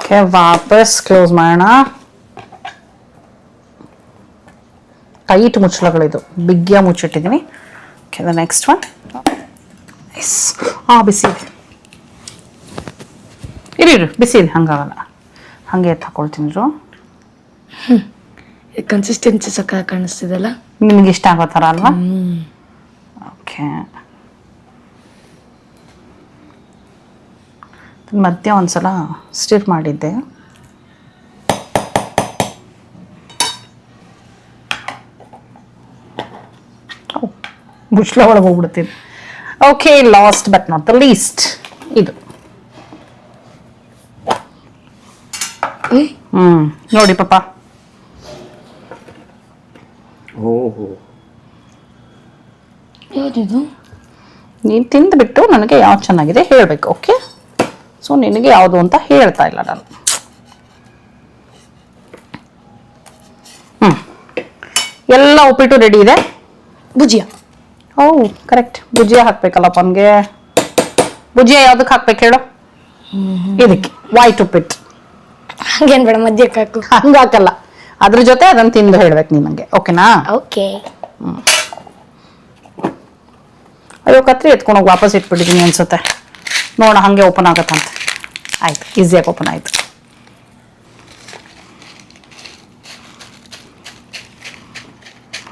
ಓಕೆ ವಾಪಸ್ ಕ್ಲೋಸ್ ಮಾಡೋಣ. ಟೈಟ್ ಮುಚ್ಚಳಗಳಿದು. ಬಿಗ್ಗಿಯ ಮುಚ್ಚಿಟ್ಟಿದ್ದೀನಿ okay the next one yes ಹಾಂ ಬಿಸಿ ಇದೆ. ಇರಿ ಇರಿ ಬಿಸಿ ಇದೆ ಹಂಗಾಗಲ್ಲ. ಹಾಗೆ ಎತ್ತು ಹಾಕೊಳ್ತೀನಿ.
ಕನ್ಸಿಸ್ಟೆನ್ಸಿ ಸಕ ಕಾಣಿಸ್ತಿದೆಲ್ಲ?
ನಿಮ್ಗೆ ಇಷ್ಟ ಆಗೋ ಥರ ಅಲ್ವಾ? ಓಕೆ ಮಧ್ಯ ಒಂದ್ಸಲ ಸ್ಟಿರ್ ಮಾಡಿದ್ದೆ. ಮುಚ್ಳ ಒಳಗೆ ಹೋಗ್ಬಿಡ್ತೀನಿ. Okay last but not the least ಇದು. ಹ್ಮ್ ನೋಡಿ ಪಾಪ.
ಓಹೋ.
ಯಾವ್ದಿದು?
ನೀನು ತಿಂದ್ಬಿಟ್ಟು ನನಗೆ ಯಾವ್ದು ಚೆನ್ನಾಗಿದೆ ಹೇಳಬೇಕು ಓಕೆ ಸೊ ನಿನಗೆ ಯಾವುದು ಅಂತ ಹೇಳ್ತಾ ಇಲ್ಲ ನಾನು. ಹ್ಮ್. ಎಲ್ಲ ಉಪ್ಪಿಟ್ಟು ರೆಡಿ ಇದೆ?
ಭುಜಿಯ.
ಓ ಕರೆಕ್ಟ್ ಭುಜಿಯ ಹಾಕ್ಬೇಕಲ್ಲಪ್ಪ ಅವನಿಗೆ ಭುಜಿಯ ಯಾವ್ದಕ್ಕೆ ಹಾಕ್ಬೇಕು ಹೇಳು? ಇದಕ್ಕೆ ವೈಟ್ ಉಪ್ಪಿಟ್ಟು.
ಹಂಗೇನ್ ಬೇಡ ಮಧ್ಯಕ್ಕೆ ಹಾಕು.
ಹಂಗ ಹಾಕಲ್ಲ. ಅದ್ರ ಜೊತೆ ಅದನ್ನ ತಿಂದು ಹೇಳ್ಬೇಕು ನಿಮಗೆ ನಂಗೆ ಓಕೆನಾ?
ಓಕೆ.
ಅಯ್ಯೋ ಕತ್ರಿ ಎತ್ಕೊಂಡು ಹೋಗಿ ವಾಪಸ್ ಇಟ್ಬಿಟ್ಟಿದ್ದೀನಿ ಅನ್ಸುತ್ತೆ. ನೋಡೋಣ ಹಂಗೆ ಓಪನ್ ಆಗತ್ತಂತೆ. ಆಯ್ತು ಈಸಿಯಾಗಿ ಓಪನ್ ಆಯ್ತು.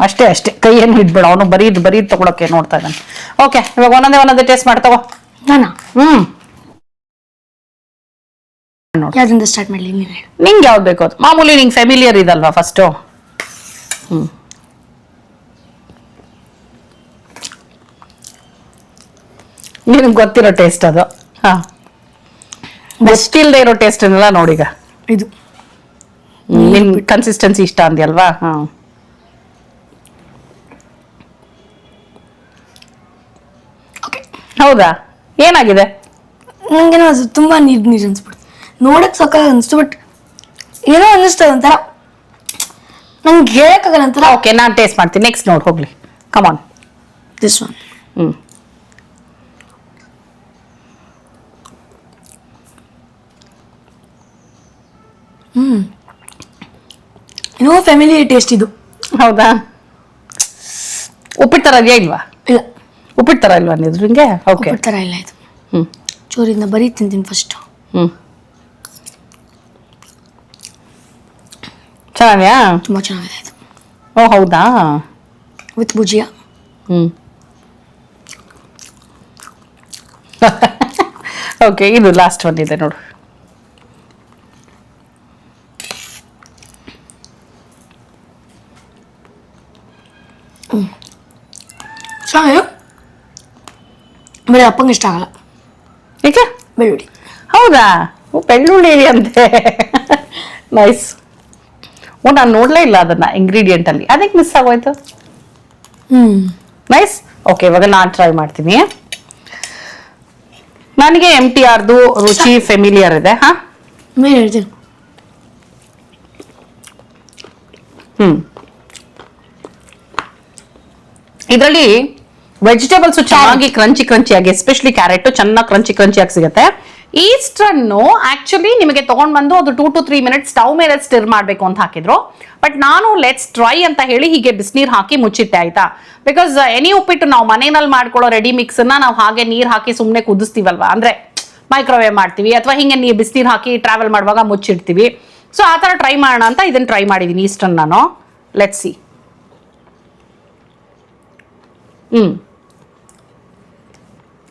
ಅಷ್ಟೇ ಅಷ್ಟೇ. ಕೈಯನ್ನು ಹಿಡ್ಬೇಡ. ಅವನು ಬರೀದು ಬರೀದು ತಗೊಳಕ್ಕೆ ನೋಡ್ತಾ ಇದ್ದಾನೆ. ಓಕೆ ಇವಾಗ ಒಂದೊಂದೇ ಒಂದೊಂದೇ ಟೇಸ್ಟ್ ಮಾಡ್ತಾವ
ನಾನಾ?
ಹ್ಮ್.
ಯಾವ್ದಿಂದ ಸ್ಟಾರ್ಟ್ ಮಾಡ್ಲಿ ನೀನು
ನಿಂಗೆ ಯಾವ್ದು ಬೇಕು ಅದು? ಮಾಮೂಲಿ ನಿಂಗೆ ಫೆಮಿಲಿಯರ್ ಇದಲ್ವಾ ಫಸ್ಟು ಹ್ಮ್. ನಿನಗೆ ಗೊತ್ತಿರೋ ಟೇಸ್ಟ್ ಅದು. ಹಾ. ಗೊತ್ತಿಲ್ಲದೆ ಇರೋ ಟೇಸ್ಟ್ ನೋಡೀಗ
ಇದು.
ನಿನ್ ಕನ್ಸಿಸ್ಟೆನ್ಸಿ ಇಷ್ಟ ಅಂದ್ಯಲ್ವಾ? ಹಾ ಹೌದಾ? ಏನಾಗಿದೆ?
ನಂಗೇನೋ ಅದು ತುಂಬಾ ನೀರ್ ನೀರು ಅನ್ಸ್ಬಿಡ್ತು. ನೋಡಕ್ ಸೊಕ್ಕ ಅನ್ಸ್ತು ಬಟ್ ಏನೋ ಅನ್ನಿಸ್ತದೆ ಒಂಥರ ನಂಗೆ ಹೇಳಕ್ಕಾಗಲ್ಲ ಒಂಥರ.
ಓಕೆ ನಾನು ಟೇಸ್ಟ್ ಮಾಡ್ತೀನಿ. ನೆಕ್ಸ್ಟ್ ನೋಡಿ ಹೋಗ್ಲಿ. ಕಮಾನ್
ದಿಸ್ ಒನ್
ಹ್ಞೂ
ಏನೋ ಫ್ಯಾಮಿಲಿ ಟೇಸ್ಟ್ ಇದು.
ಹೌದಾ? ಉಪ್ಪಿಟ್ಟು ಥರ ಇದೆಯಾ ಇಲ್ವಾ? ಉಪ್ಪಿಟ್ಟು ಥರ ಇಲ್ವಾ ನಿದ್ರು ನಿಂಗೆ? ಓಕೆ
ಥರ ಇಲ್ಲ ಇದು.
ಹ್ಮ್.
ಚೂರಿಂದ ಬರೀ ತಿಂತೀನಿ ಫಸ್ಟು
ಹ್ಞೂ ಚೆನ್ನಾಗ್ಯಾ?
ತುಂಬಾ ಚೆನ್ನಾಗಿದೆ ಇದು.
ಓ ಹೌದಾ?
With bhujia
hmm. ಓಕೆ ಇದು ಲಾಸ್ಟ್ ಒನ್ ಇದೆ ನೋಡು.
ಚೆನ್ನಾಗಿದೆ? ಬರೀ ಅಪ್ಪಂಗೆ ಇಷ್ಟ ಆಗಲ್ಲ.
ಏಕೆ?
ಬೆಳ್ಳುಳ್ಳಿ.
ಹೌದಾ? ಓ ಬೆಳ್ಳುಳ್ಳಿ ಅಂತೆ ನೈಸ್ ಓ ನಾನು ನೋಡಲೇ ಇಲ್ಲ ಅದನ್ನ ಇಂಗ್ರೀಡಿಯೆಂಟ್ ಅಲ್ಲಿ. ಅದಕ್ಕೆ ಮಿಸ್ ಆಗೋಯ್ತು.
ಹ್ಞೂ
ನೈಸ್ ಓಕೆ ಇವಾಗ ನಾನು ಟ್ರೈ ಮಾಡ್ತೀನಿ. ನನಗೆ ಎಂ ಟಿ ಆರ್ದು ರುಚಿ ಫೆಮಿಲಿಯರ್ ಇದೆ. ಹಾ?
ಹೇಳ್ತೀನಿ
ಹ್ಮ್. ಇದರಲ್ಲಿ ವೆಜಿಟೇಬಲ್ಸ್ ಚೆನ್ನಾಗಿ ಕ್ರಂಚಿ ಕ್ರಂಚಿ ಆಗಿ ಎಸ್ಪೆಷಲಿ ಕ್ಯಾರೆಟ್ ಚೆನ್ನಾಗಿ ಕ್ರಂಚಿ ಕ್ರಂಚಿ ಆಗಿ ಸಿಗುತ್ತೆ. ಈಸ್ಟ್ರನ್ನು ಆಕ್ಚುಲಿ ನಿಮಗೆ ತಗೊಂಡ್ ಬಂದು ಅದು two to three minutes stove ಮೇಲೆ ಸ್ಟಿರ್ ಮಾಡಬೇಕು ಅಂತ ಹಾಕಿದ್ರು. ಬಟ್ ನಾನು ಲೆಟ್ಸ್ ಟ್ರೈ ಅಂತ ಹೇಳಿ ಹೀಗೆ ಬಿಸಿನೀರು ಹಾಕಿ ಮುಚ್ಚಿಟ್ಟೆ ಆಯ್ತಾ? ಬಿಕಾಸ್ ಎನಿ ಉಪ್ಪಿಟ್ಟು ನಾವು ಮನೆಯಲ್ಲಿ ಮಾಡ್ಕೊಳ್ಳೋ ರೆಡಿ ಮಿಕ್ಸ್ನ ನಾವು ಹಾಗೆ ನೀರು ಹಾಕಿ ಸುಮ್ಮನೆ ಕುದಿಸ್ತೀವಲ್ವಾ? ಅಂದ್ರೆ ಮೈಕ್ರೋವೇವ್ ಮಾಡ್ತೀವಿ, ಅಥವಾ ಹಿಂಗೆ ನೀರು ಬಿಸಿನೀರು ಹಾಕಿ ಟ್ರಾವೆಲ್ ಮಾಡುವಾಗ ಮುಚ್ಚಿಡ್ತೀವಿ. ಸೊ ಆ ಥರ ಟ್ರೈ ಮಾಡೋಣ ಅಂತ ಇದನ್ನ ಟ್ರೈ ಮಾಡಿದ್ದೀನಿ ಈಸ್ಟನ್ ನಾನು ಲೆಟ್ಸಿ ಹ್ಞೂ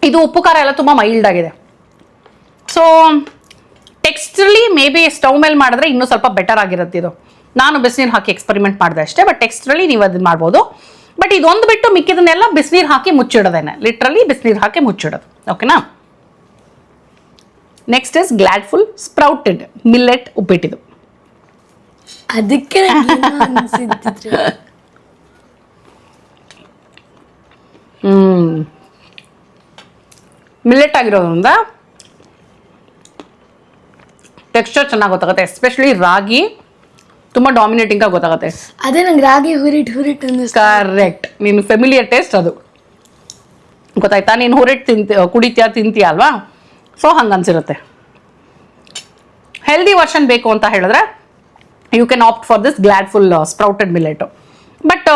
ಇದು ಉಪ್ಪು ಖಾರ ಎಲ್ಲ ತುಂಬ ಮೈಲ್ಡ್ ಆಗಿದೆ. ಸೊ ಟೆಕ್ಸ್ಟ್ಲಿ ಮೇ ಬಿ ಸ್ಟವ್ ಮೇಲೆ ಮಾಡಿದ್ರೆ ಇನ್ನೂ ಸ್ವಲ್ಪ ಬೆಟರ್ ಆಗಿರುತ್ತೆ ಇದು. ನಾನು ಬಿಸಿನೀರು ಹಾಕಿ ಎಕ್ಸ್ಪೆರಿಮೆಂಟ್ ಮಾಡಿದೆ ಅಷ್ಟೇ ಬಟ್ ಟೆಕ್ಸ್ಟ್ರಲ್ಲಿ ನೀವು ಅದನ್ನ ಮಾಡ್ಬೋದು. ಬಟ್ ಇದೊಂದು ಬಿಟ್ಟು ಮಿಕ್ಕಿದನ್ನೆಲ್ಲ ಬಿಸಿನೀರು ಹಾಕಿ ಮುಚ್ಚಿಡೋದೇನೆ. ಲಿಟ್ರಲಿ ಬಿಸಿನೀರು ಹಾಕಿ ಮುಚ್ಚಿಡೋದು. ಓಕೆನಾ next is Gladful sprouted millet ಉಪ್ಪಿಟ್ಟಿದು
ಅದಕ್ಕೆ
ಹ್ಞೂ ಮಿಲ್ಲೆಟ್ ಆಗಿರೋದ್ರಿಂದ ಟೆಕ್ಸ್ಚರ್ ಚೆನ್ನಾಗಿ ಗೊತ್ತಾಗುತ್ತೆ ಎಸ್ಪೆಷಲಿ ರಾಗಿ ತುಂಬ ಡಾಮಿನೇಟಿಂಗ್ ಆಗಿ ಗೊತ್ತಾಗುತ್ತೆ.
ಅದೇ ನಂಗೆ ರಾಗಿ ಹುರಿಟ್ ಹುರಿಟ್
ಕರೆಕ್ಟ್ ನೀನು ಫೆಮಿಲಿಯರ್ ಟೇಸ್ಟ್ ಅದು. ಗೊತ್ತಾಯ್ತಾ? ನೀನು ಹುರಿಟ್ ತಿಂತ ಕುಡಿತೀಯ ತಿಂತೀಯ ಅಲ್ವಾ? ಸೊ ಹಂಗೆ ಅನ್ಸಿರುತ್ತೆ. ಹೆಲ್ದಿ ವರ್ಷನ್ ಬೇಕು ಅಂತ ಹೇಳಿದ್ರೆ you can opt for this Gladful sprouted millet but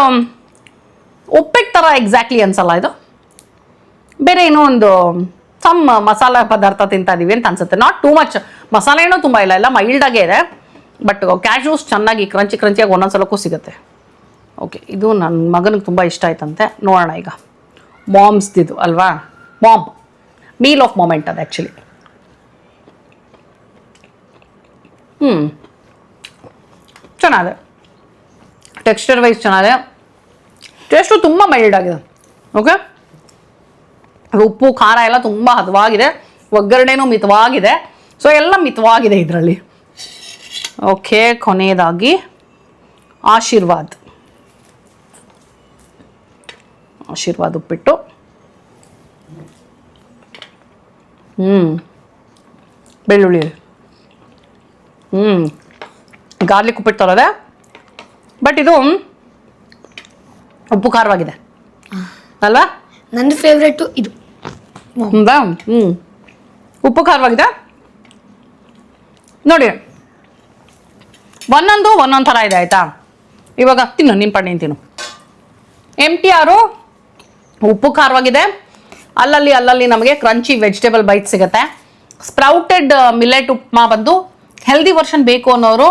ಉಪ್ಪಿಟ್ಟು ಥರ ಎಕ್ಸಾಕ್ಟ್ಲಿ ಅನ್ಸಲ್ಲ ಇದು? ಬೇರೆ ಏನೋ ಒಂದು ಸಮ್ ಮಸಾಲ ಪದಾರ್ಥ ತಿಂತಾ ಅಂತ ಅನ್ಸುತ್ತೆ. ನಾಟ್ ಟೂ ಮಚ್ ಮಸಾಲೆ ಏನೋ ತುಂಬ ಇಲ್ಲ. ಎಲ್ಲ ಮೈಲ್ಡಾಗೇ ಇದೆ. ಬಟ್ ಕ್ಯಾಶ್ಯೂಸ್ ಚೆನ್ನಾಗಿ ಕ್ರಂಚಿ ಕ್ರಂಚಿಯಾಗಿ ಒಂದೊಂದ್ಸಲಕ್ಕೂ ಸಿಗುತ್ತೆ. ಓಕೆ ಇದು ನನ್ನ ಮಗನಿಗೆ ತುಂಬ ಇಷ್ಟ ಆಯ್ತಂತೆ. ನೋಡೋಣ ಈಗ. ಮಾಮ್ಸ್ದಿದು ಅಲ್ವಾ? ಮಾಮ್ ಮೀಲ್ ಆಫ್ ಮೊಮೆಂಟ್ ಅದು ಆ್ಯಕ್ಚುಲಿ ಹ್ಞೂ ಚೆನ್ನಾಗಿದೆ. ಟೆಕ್ಸ್ಚರ್ ವೈಸ್ ಚೆನ್ನಾಗಿದೆ. ಟೇಸ್ಟು ತುಂಬ ಮೈಲ್ಡ್ ಆಗಿದೆ ಓಕೆ ಉಪ್ಪು, ಖಾರ ಎಲ್ಲ ತುಂಬ ಹದವಾಗಿದೆ. ಒಗ್ಗರಣೆನೂ ಮಿತವಾಗಿದೆ. ಸೊ ಎಲ್ಲ ಮಿತವಾಗಿದೆ ಇದರಲ್ಲಿ. ಓಕೆ ಕೊನೆಯದಾಗಿ ಆಶೀರ್ವಾದ್. ಆಶೀರ್ವಾದ ಉಪ್ಪಿಟ್ಟು. ಹ್ಞೂ ಬೆಳ್ಳುಳ್ಳಿ. ಹ್ಞೂ ಗಾರ್ಲಿಕ್ ಉಪ್ಪಿಟ್ಟು ತರೋದೆ. ಬಟ್ ಇದು ಉಪ್ಪು ಖಾರವಾಗಿದೆ. ಅಲ್ವಾ?
ನನ್ನ ಫೇವ್ರೇಟು ಇದು.
ಹೌದಾ ಹ್ಞೂ ಉಪ್ಪು ಖಾರವಾಗಿದೆ ನೋಡಿ. ಒಂದೊಂದು ಒಂದೊಂದು ಥರ ಇದೆ, ಆಯಿತಾ? ಇವಾಗ ತಿನ್ನು ನಿಮ್ಮ ಪಣ್ಣಿ ತಿನ್ನು. ಎಂ ಟಿ ಆರು, ಉಪ್ಪು ಖಾರವಾಗಿದೆ. ಅಲ್ಲಲ್ಲಿ ಅಲ್ಲಲ್ಲಿ ನಮಗೆ ಕ್ರಂಚಿ ವೆಜಿಟೇಬಲ್ ಬೈಟ್ ಸಿಗುತ್ತೆ. ಸ್ಪ್ರೌಟೆಡ್ ಮಿಲೆಟ್ ಉಪ್ಮಾ ಬಂದು ಹೆಲ್ದಿ ವರ್ಷನ್ ಬೇಕು ಅನ್ನೋರು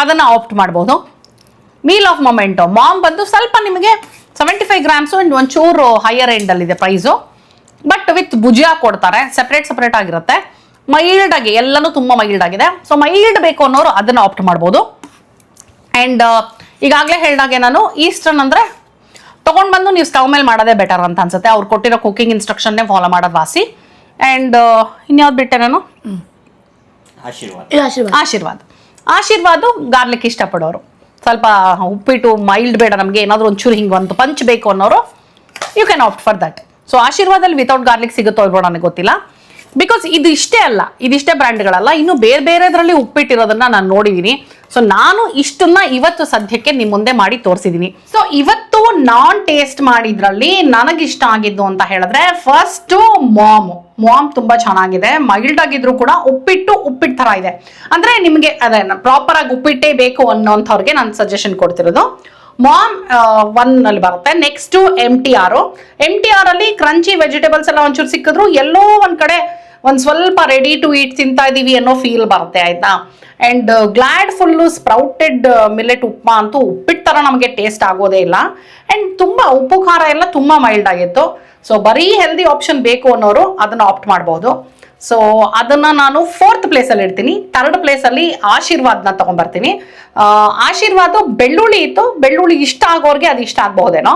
ಅದನ್ನು ಆಪ್ಟ್ ಮಾಡ್ಬೋದು. ಮೀಲ್ ಆಫ್ ಮೊಮೆಂಟು ಮಾಮ್ ಬಂದು ಸ್ವಲ್ಪ ನಿಮಗೆ ಸೆವೆಂಟಿ ಫೈವ್ ಗ್ರಾಮ್ಸು ಆ್ಯಂಡ್ ಒಂಚೂರು ಹೈಯರ್ ಎಂಡಲ್ಲಿದೆ ಪ್ರೈಸು ಬಟ್ ವಿತ್ ಭುಜಿಯಾ ಕೊಡ್ತಾರೆ ಸಪ್ರೇಟ್ ಸಪ್ರೇಟ್ ಆಗಿರುತ್ತೆ. ಮೈಲ್ಡ್ ಆಗಿ ಎಲ್ಲಾನು ತುಂಬ ಮೈಲ್ಡ್ ಆಗಿದೆ. ಸೊ ಮೈಲ್ಡ್ ಬೇಕು ಅನ್ನೋರು ಅದನ್ನು ಆಪ್ಟ್ ಮಾಡ್ಬೋದು. ಆ್ಯಂಡ್ ಈಗಾಗಲೇ ಹೇಳಿದಾಗೆ ನಾನು ಈಸ್ಟರ್ನ್ ಅಂದರೆ ತೊಗೊಂಡು ಬಂದು ನೀವು ಸ್ಟವ್ ಮೇಲೆ ಮಾಡೋದೇ ಬೆಟರ್ ಅಂತ ಅನ್ಸುತ್ತೆ. ಅವ್ರು ಕೊಟ್ಟಿರೋ ಕುಕಿಂಗ್ ಇನ್ಸ್ಟ್ರಕ್ಷನ್ನೇ ಫಾಲೋ ಮಾಡೋದು ವಾಸಿ. ಆ್ಯಂಡ್ ಇನ್ಯಾವ್ದು ಬಿಟ್ಟೆ ನಾನು?
ಆಶೀರ್ವಾದ.
ಆಶೀರ್ವಾದ.
ಆಶೀರ್ವಾದ. ಆಶೀರ್ವಾದ್ ಗಾರ್ಲಿಕ್ ಇಷ್ಟಪಡೋರು. ಸ್ವಲ್ಪ ಉಪ್ಪಿಟ್ಟು ಮೈಲ್ಡ್ ಬೇಡ ನಮಗೆ ಏನಾದರೂ ಒಂಚೂರು ಹಿಂಗೆ ಒಂದು ಪಂಚ್ ಬೇಕು ಅನ್ನೋರು you can opt for that so ಆಶೀರ್ವಾದಲ್ಲಿ without garlic ಸಿಗುತ್ತೋ ಇಲ್ಬೋ ನನಗೆ ಗೊತ್ತಿಲ್ಲ. ಬಿಕಾಸ್ ಇದು ಇಷ್ಟೇ ಅಲ್ಲ, ಇದಿಷ್ಟೇ ಬ್ರ್ಯಾಂಡ್ಗಳಲ್ಲ ಇನ್ನು ಬೇರೆ ಬೇರೆದ್ರಲ್ಲಿ ಉಪ್ಪಿಟ್ಟಿರೋದನ್ನ ನಾನು ನೋಡಿದ್ದೀನಿ ಸೊ ನಾನು ಇಷ್ಟನ್ನ ಇವತ್ತು ಸದ್ಯಕ್ಕೆ ನಿಮ್ಮ ಮುಂದೆ ಮಾಡಿ ತೋರಿಸಿದ್ದೀನಿ ಸೊ ಇವತ್ತು ನಾನ್ ಟೇಸ್ಟ್ ಮಾಡಿದ್ರಲ್ಲಿ ನನಗಿಷ್ಟ ಆಗಿದ್ದು ಅಂತ ಹೇಳಿದ್ರೆ ಫಸ್ಟ್ ಮಾಮ್. ಮಾಮ್ ತುಂಬಾ ಚೆನ್ನಾಗಿದೆ ಮೈಲ್ಡ್ ಆಗಿದ್ರು ಕೂಡ ಉಪ್ಪಿಟ್ಟು ಉಪ್ಪಿಟ್ಟು ತರ ಇದೆ. ಅಂದ್ರೆ ನಿಮಗೆ ಅದೇ ಪ್ರಾಪರ್ ಆಗಿ ಉಪ್ಪಿಟ್ಟೇ ಬೇಕು ಅನ್ನೋಂಥವ್ರಿಗೆ ನಾನು ಸಜೆಷನ್ ಕೊಡ್ತಿರೋದು. ಮಾಮ್ ಒನ್ ಅಲ್ಲಿ ಬರುತ್ತೆ. Next M T R M T R ಅಲ್ಲಿ ಕ್ರಂಚಿ ವೆಜಿಟೇಬಲ್ಸ್ ಎಲ್ಲ ಒಂಚೂರು ಸಿಕ್ಕಿದ್ರು. ಎಲ್ಲೋ ಒಂದ್ ಕಡೆ ಒಂದ್ ಸ್ವಲ್ಪ ರೆಡಿ ಟು ಈಟ್ ತಿಂತಾ ಇದೀವಿ ಅನ್ನೋ ಫೀಲ್ ಬರುತ್ತೆ, ಆಯ್ತಾ? And Gladful sprouted millet upma ಅಂತೂ ಉಪ್ಪಿಟ್ಟು ತರ ನಮಗೆ ಟೇಸ್ಟ್ ಆಗೋದೇ ಇಲ್ಲ. ಅಂಡ್ ತುಂಬಾ ಉಪ್ಪು, ಖಾರ ಎಲ್ಲ ತುಂಬಾ ಮೈಲ್ಡ್ ಆಗಿತ್ತು. ಸೊ ಬರೀ ಹೆಲ್ದಿ ಆಪ್ಷನ್ ಬೇಕು ಅನ್ನೋರು ಅದನ್ನ ಆಪ್ಟ್ ಮಾಡ್ಬೋದು. ಸೊ ಅದನ್ನ ನಾನು ಫೋರ್ತ್ ಪ್ಲೇಸ್ ಅಲ್ಲಿ ಇಡ್ತೀನಿ. ಥರ್ಡ್ ಪ್ಲೇಸ್ ಅಲ್ಲಿ ಆಶೀರ್ವಾದ್ನ ತಗೊಂಡ್ಬರ್ತೀನಿ ಆ, ಆಶೀರ್ವಾದ ಬೆಳ್ಳುಳ್ಳಿ ಇತ್ತು. ಬೆಳ್ಳುಳ್ಳಿ ಇಷ್ಟ ಆಗೋರ್ಗೆ ಅದು ಇಷ್ಟ ಆಗ್ಬಹುದೇನೋ?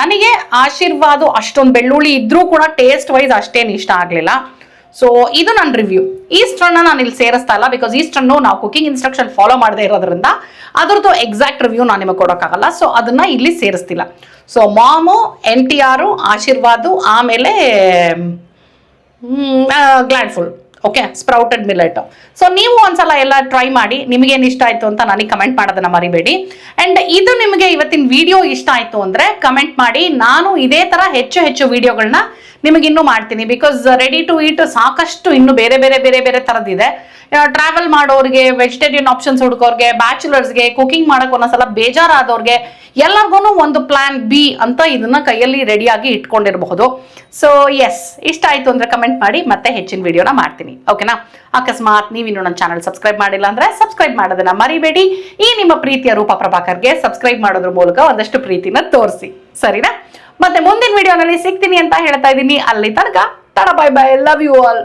ನನಗೆ ಆಶೀರ್ವಾದ ಅಷ್ಟೊಂದು ಬೆಳ್ಳುಳ್ಳಿ ಇದ್ರೂ ಕೂಡ ಟೇಸ್ಟ್ ವೈಸ್ ಅಷ್ಟೇನು ಇಷ್ಟ ಆಗಲಿಲ್ಲ. ಸೊ ಇದು ನನ್ನ ರಿವ್ಯೂ ಈಸ್ಟರ್ನ ನಾನು ಇಲ್ಲಿ ಸೇರಿಸ್ತಾ ಇಲ್ಲ ಬಿಕಾಸ್ ಈಸ್ಟರ್ನು ನಾವು ಕುಕಿಂಗ್ ಇನ್ಸ್ಟ್ರಕ್ಷನ್ ಫಾಲೋ ಮಾಡದೇ ಇರೋದ್ರಿಂದ ಅದ್ರದ್ದು ಎಕ್ಸಾಕ್ಟ್ ರಿವ್ಯೂ ನಾನು ನಿಮಗೆ ಕೊಡೋಕ್ಕಾಗಲ್ಲ. ಸೊ ಅದನ್ನ ಇಲ್ಲಿ ಸೇರಿಸ್ತಿಲ್ಲ. So MOM M T R Aashirvaad ಆಮೇಲೆ Gladful okay sprouted millet so ನೀವು ಒಂದ್ಸಲ ಎಲ್ಲ ಟ್ರೈ ಮಾಡಿ ನಿಮಗೇನು ಇಷ್ಟ ಆಯ್ತು ಅಂತ ನನಗೆ ಕಮೆಂಟ್ ಮಾಡೋದನ್ನ ಮರಿಬೇಡಿ. ಆ್ಯಂಡ್ ಇದು ನಿಮಗೆ ಇವತ್ತಿನ ವಿಡಿಯೋ ಇಷ್ಟ ಆಯ್ತು ಅಂದ್ರೆ ಕಮೆಂಟ್ ಮಾಡಿ. ನಾನು ಇದೇ ತರ ಹೆಚ್ಚು ಹೆಚ್ಚು ವಿಡಿಯೋಗಳನ್ನ ನಿಮಗೆ ಇನ್ನೂ ಮಾಡ್ತೀನಿ. ಬಿಕಾಸ್ ರೆಡಿ ಟು ಈಟ್ ಸಾಕಷ್ಟು ಇನ್ನು ಬೇರೆ ಬೇರೆ ಬೇರೆ ಬೇರೆ ಥರದ್ದಿದೆ ಟ್ರಾವೆಲ್ ಮಾಡೋರಿಗೆ ವೆಜಿಟೇರಿಯನ್ ಆಪ್ಷನ್ಸ್ ಹುಡುಕೋರಿಗೆ ಬ್ಯಾಚುಲರ್ಸ್ಗೆ ಕುಕಿಂಗ್ ಮಾಡೋಕೆ ಒಂದೊಂದ್ಸಲ ಬೇಜಾರಾದವ್ರಿಗೆ ಎಲ್ಲರಿಗೂ ಒಂದು ಪ್ಲಾನ್ ಬಿ ಅಂತ ಇದನ್ನ ಕೈಯಲ್ಲಿ ರೆಡಿಯಾಗಿ ಇಟ್ಕೊಂಡಿರಬಹುದು. ಸೊ ಎಸ್ ಇಷ್ಟ ಆಯ್ತು ಅಂದ್ರೆ ಕಮೆಂಟ್ ಮಾಡಿ. ಮತ್ತೆ ಹೆಚ್ಚಿನ ವಿಡಿಯೋನ ಮಾಡ್ತೀನಿ. ಓಕೆನಾ ಅಕಸ್ಮಾತ್ ನೀವಿನ್ನು ನನ್ನ ಚಾನಲ್ ಸಬ್ಸ್ಕ್ರೈಬ್ ಮಾಡಿಲ್ಲ ಅಂದ್ರೆ ಸಬ್ಸ್ಕ್ರೈಬ್ ಮಾಡೋದನ್ನ ಮರಿಬೇಡಿ. ಈ ನಿಮ್ಮ ಪ್ರೀತಿಯ ರೂಪ ಪ್ರಭಾಕರ್ಗೆ ಸಬ್ಸ್ಕ್ರೈಬ್ ಮಾಡೋದ್ರ ಮೂಲಕ ಒಂದಷ್ಟು ಪ್ರೀತಿನ ತೋರಿಸಿ. ಸರಿನಾ? ಮತ್ತೆ ಮುಂದಿನ ವಿಡಿಯೋನಲ್ಲಿ ಸಿಗ್ತೀನಿ ಅಂತ ಹೇಳ್ತಾ ಇದ್ದೀನಿ. ಅಲ್ಲಿ ತನಕ ತಡ bye bye love you all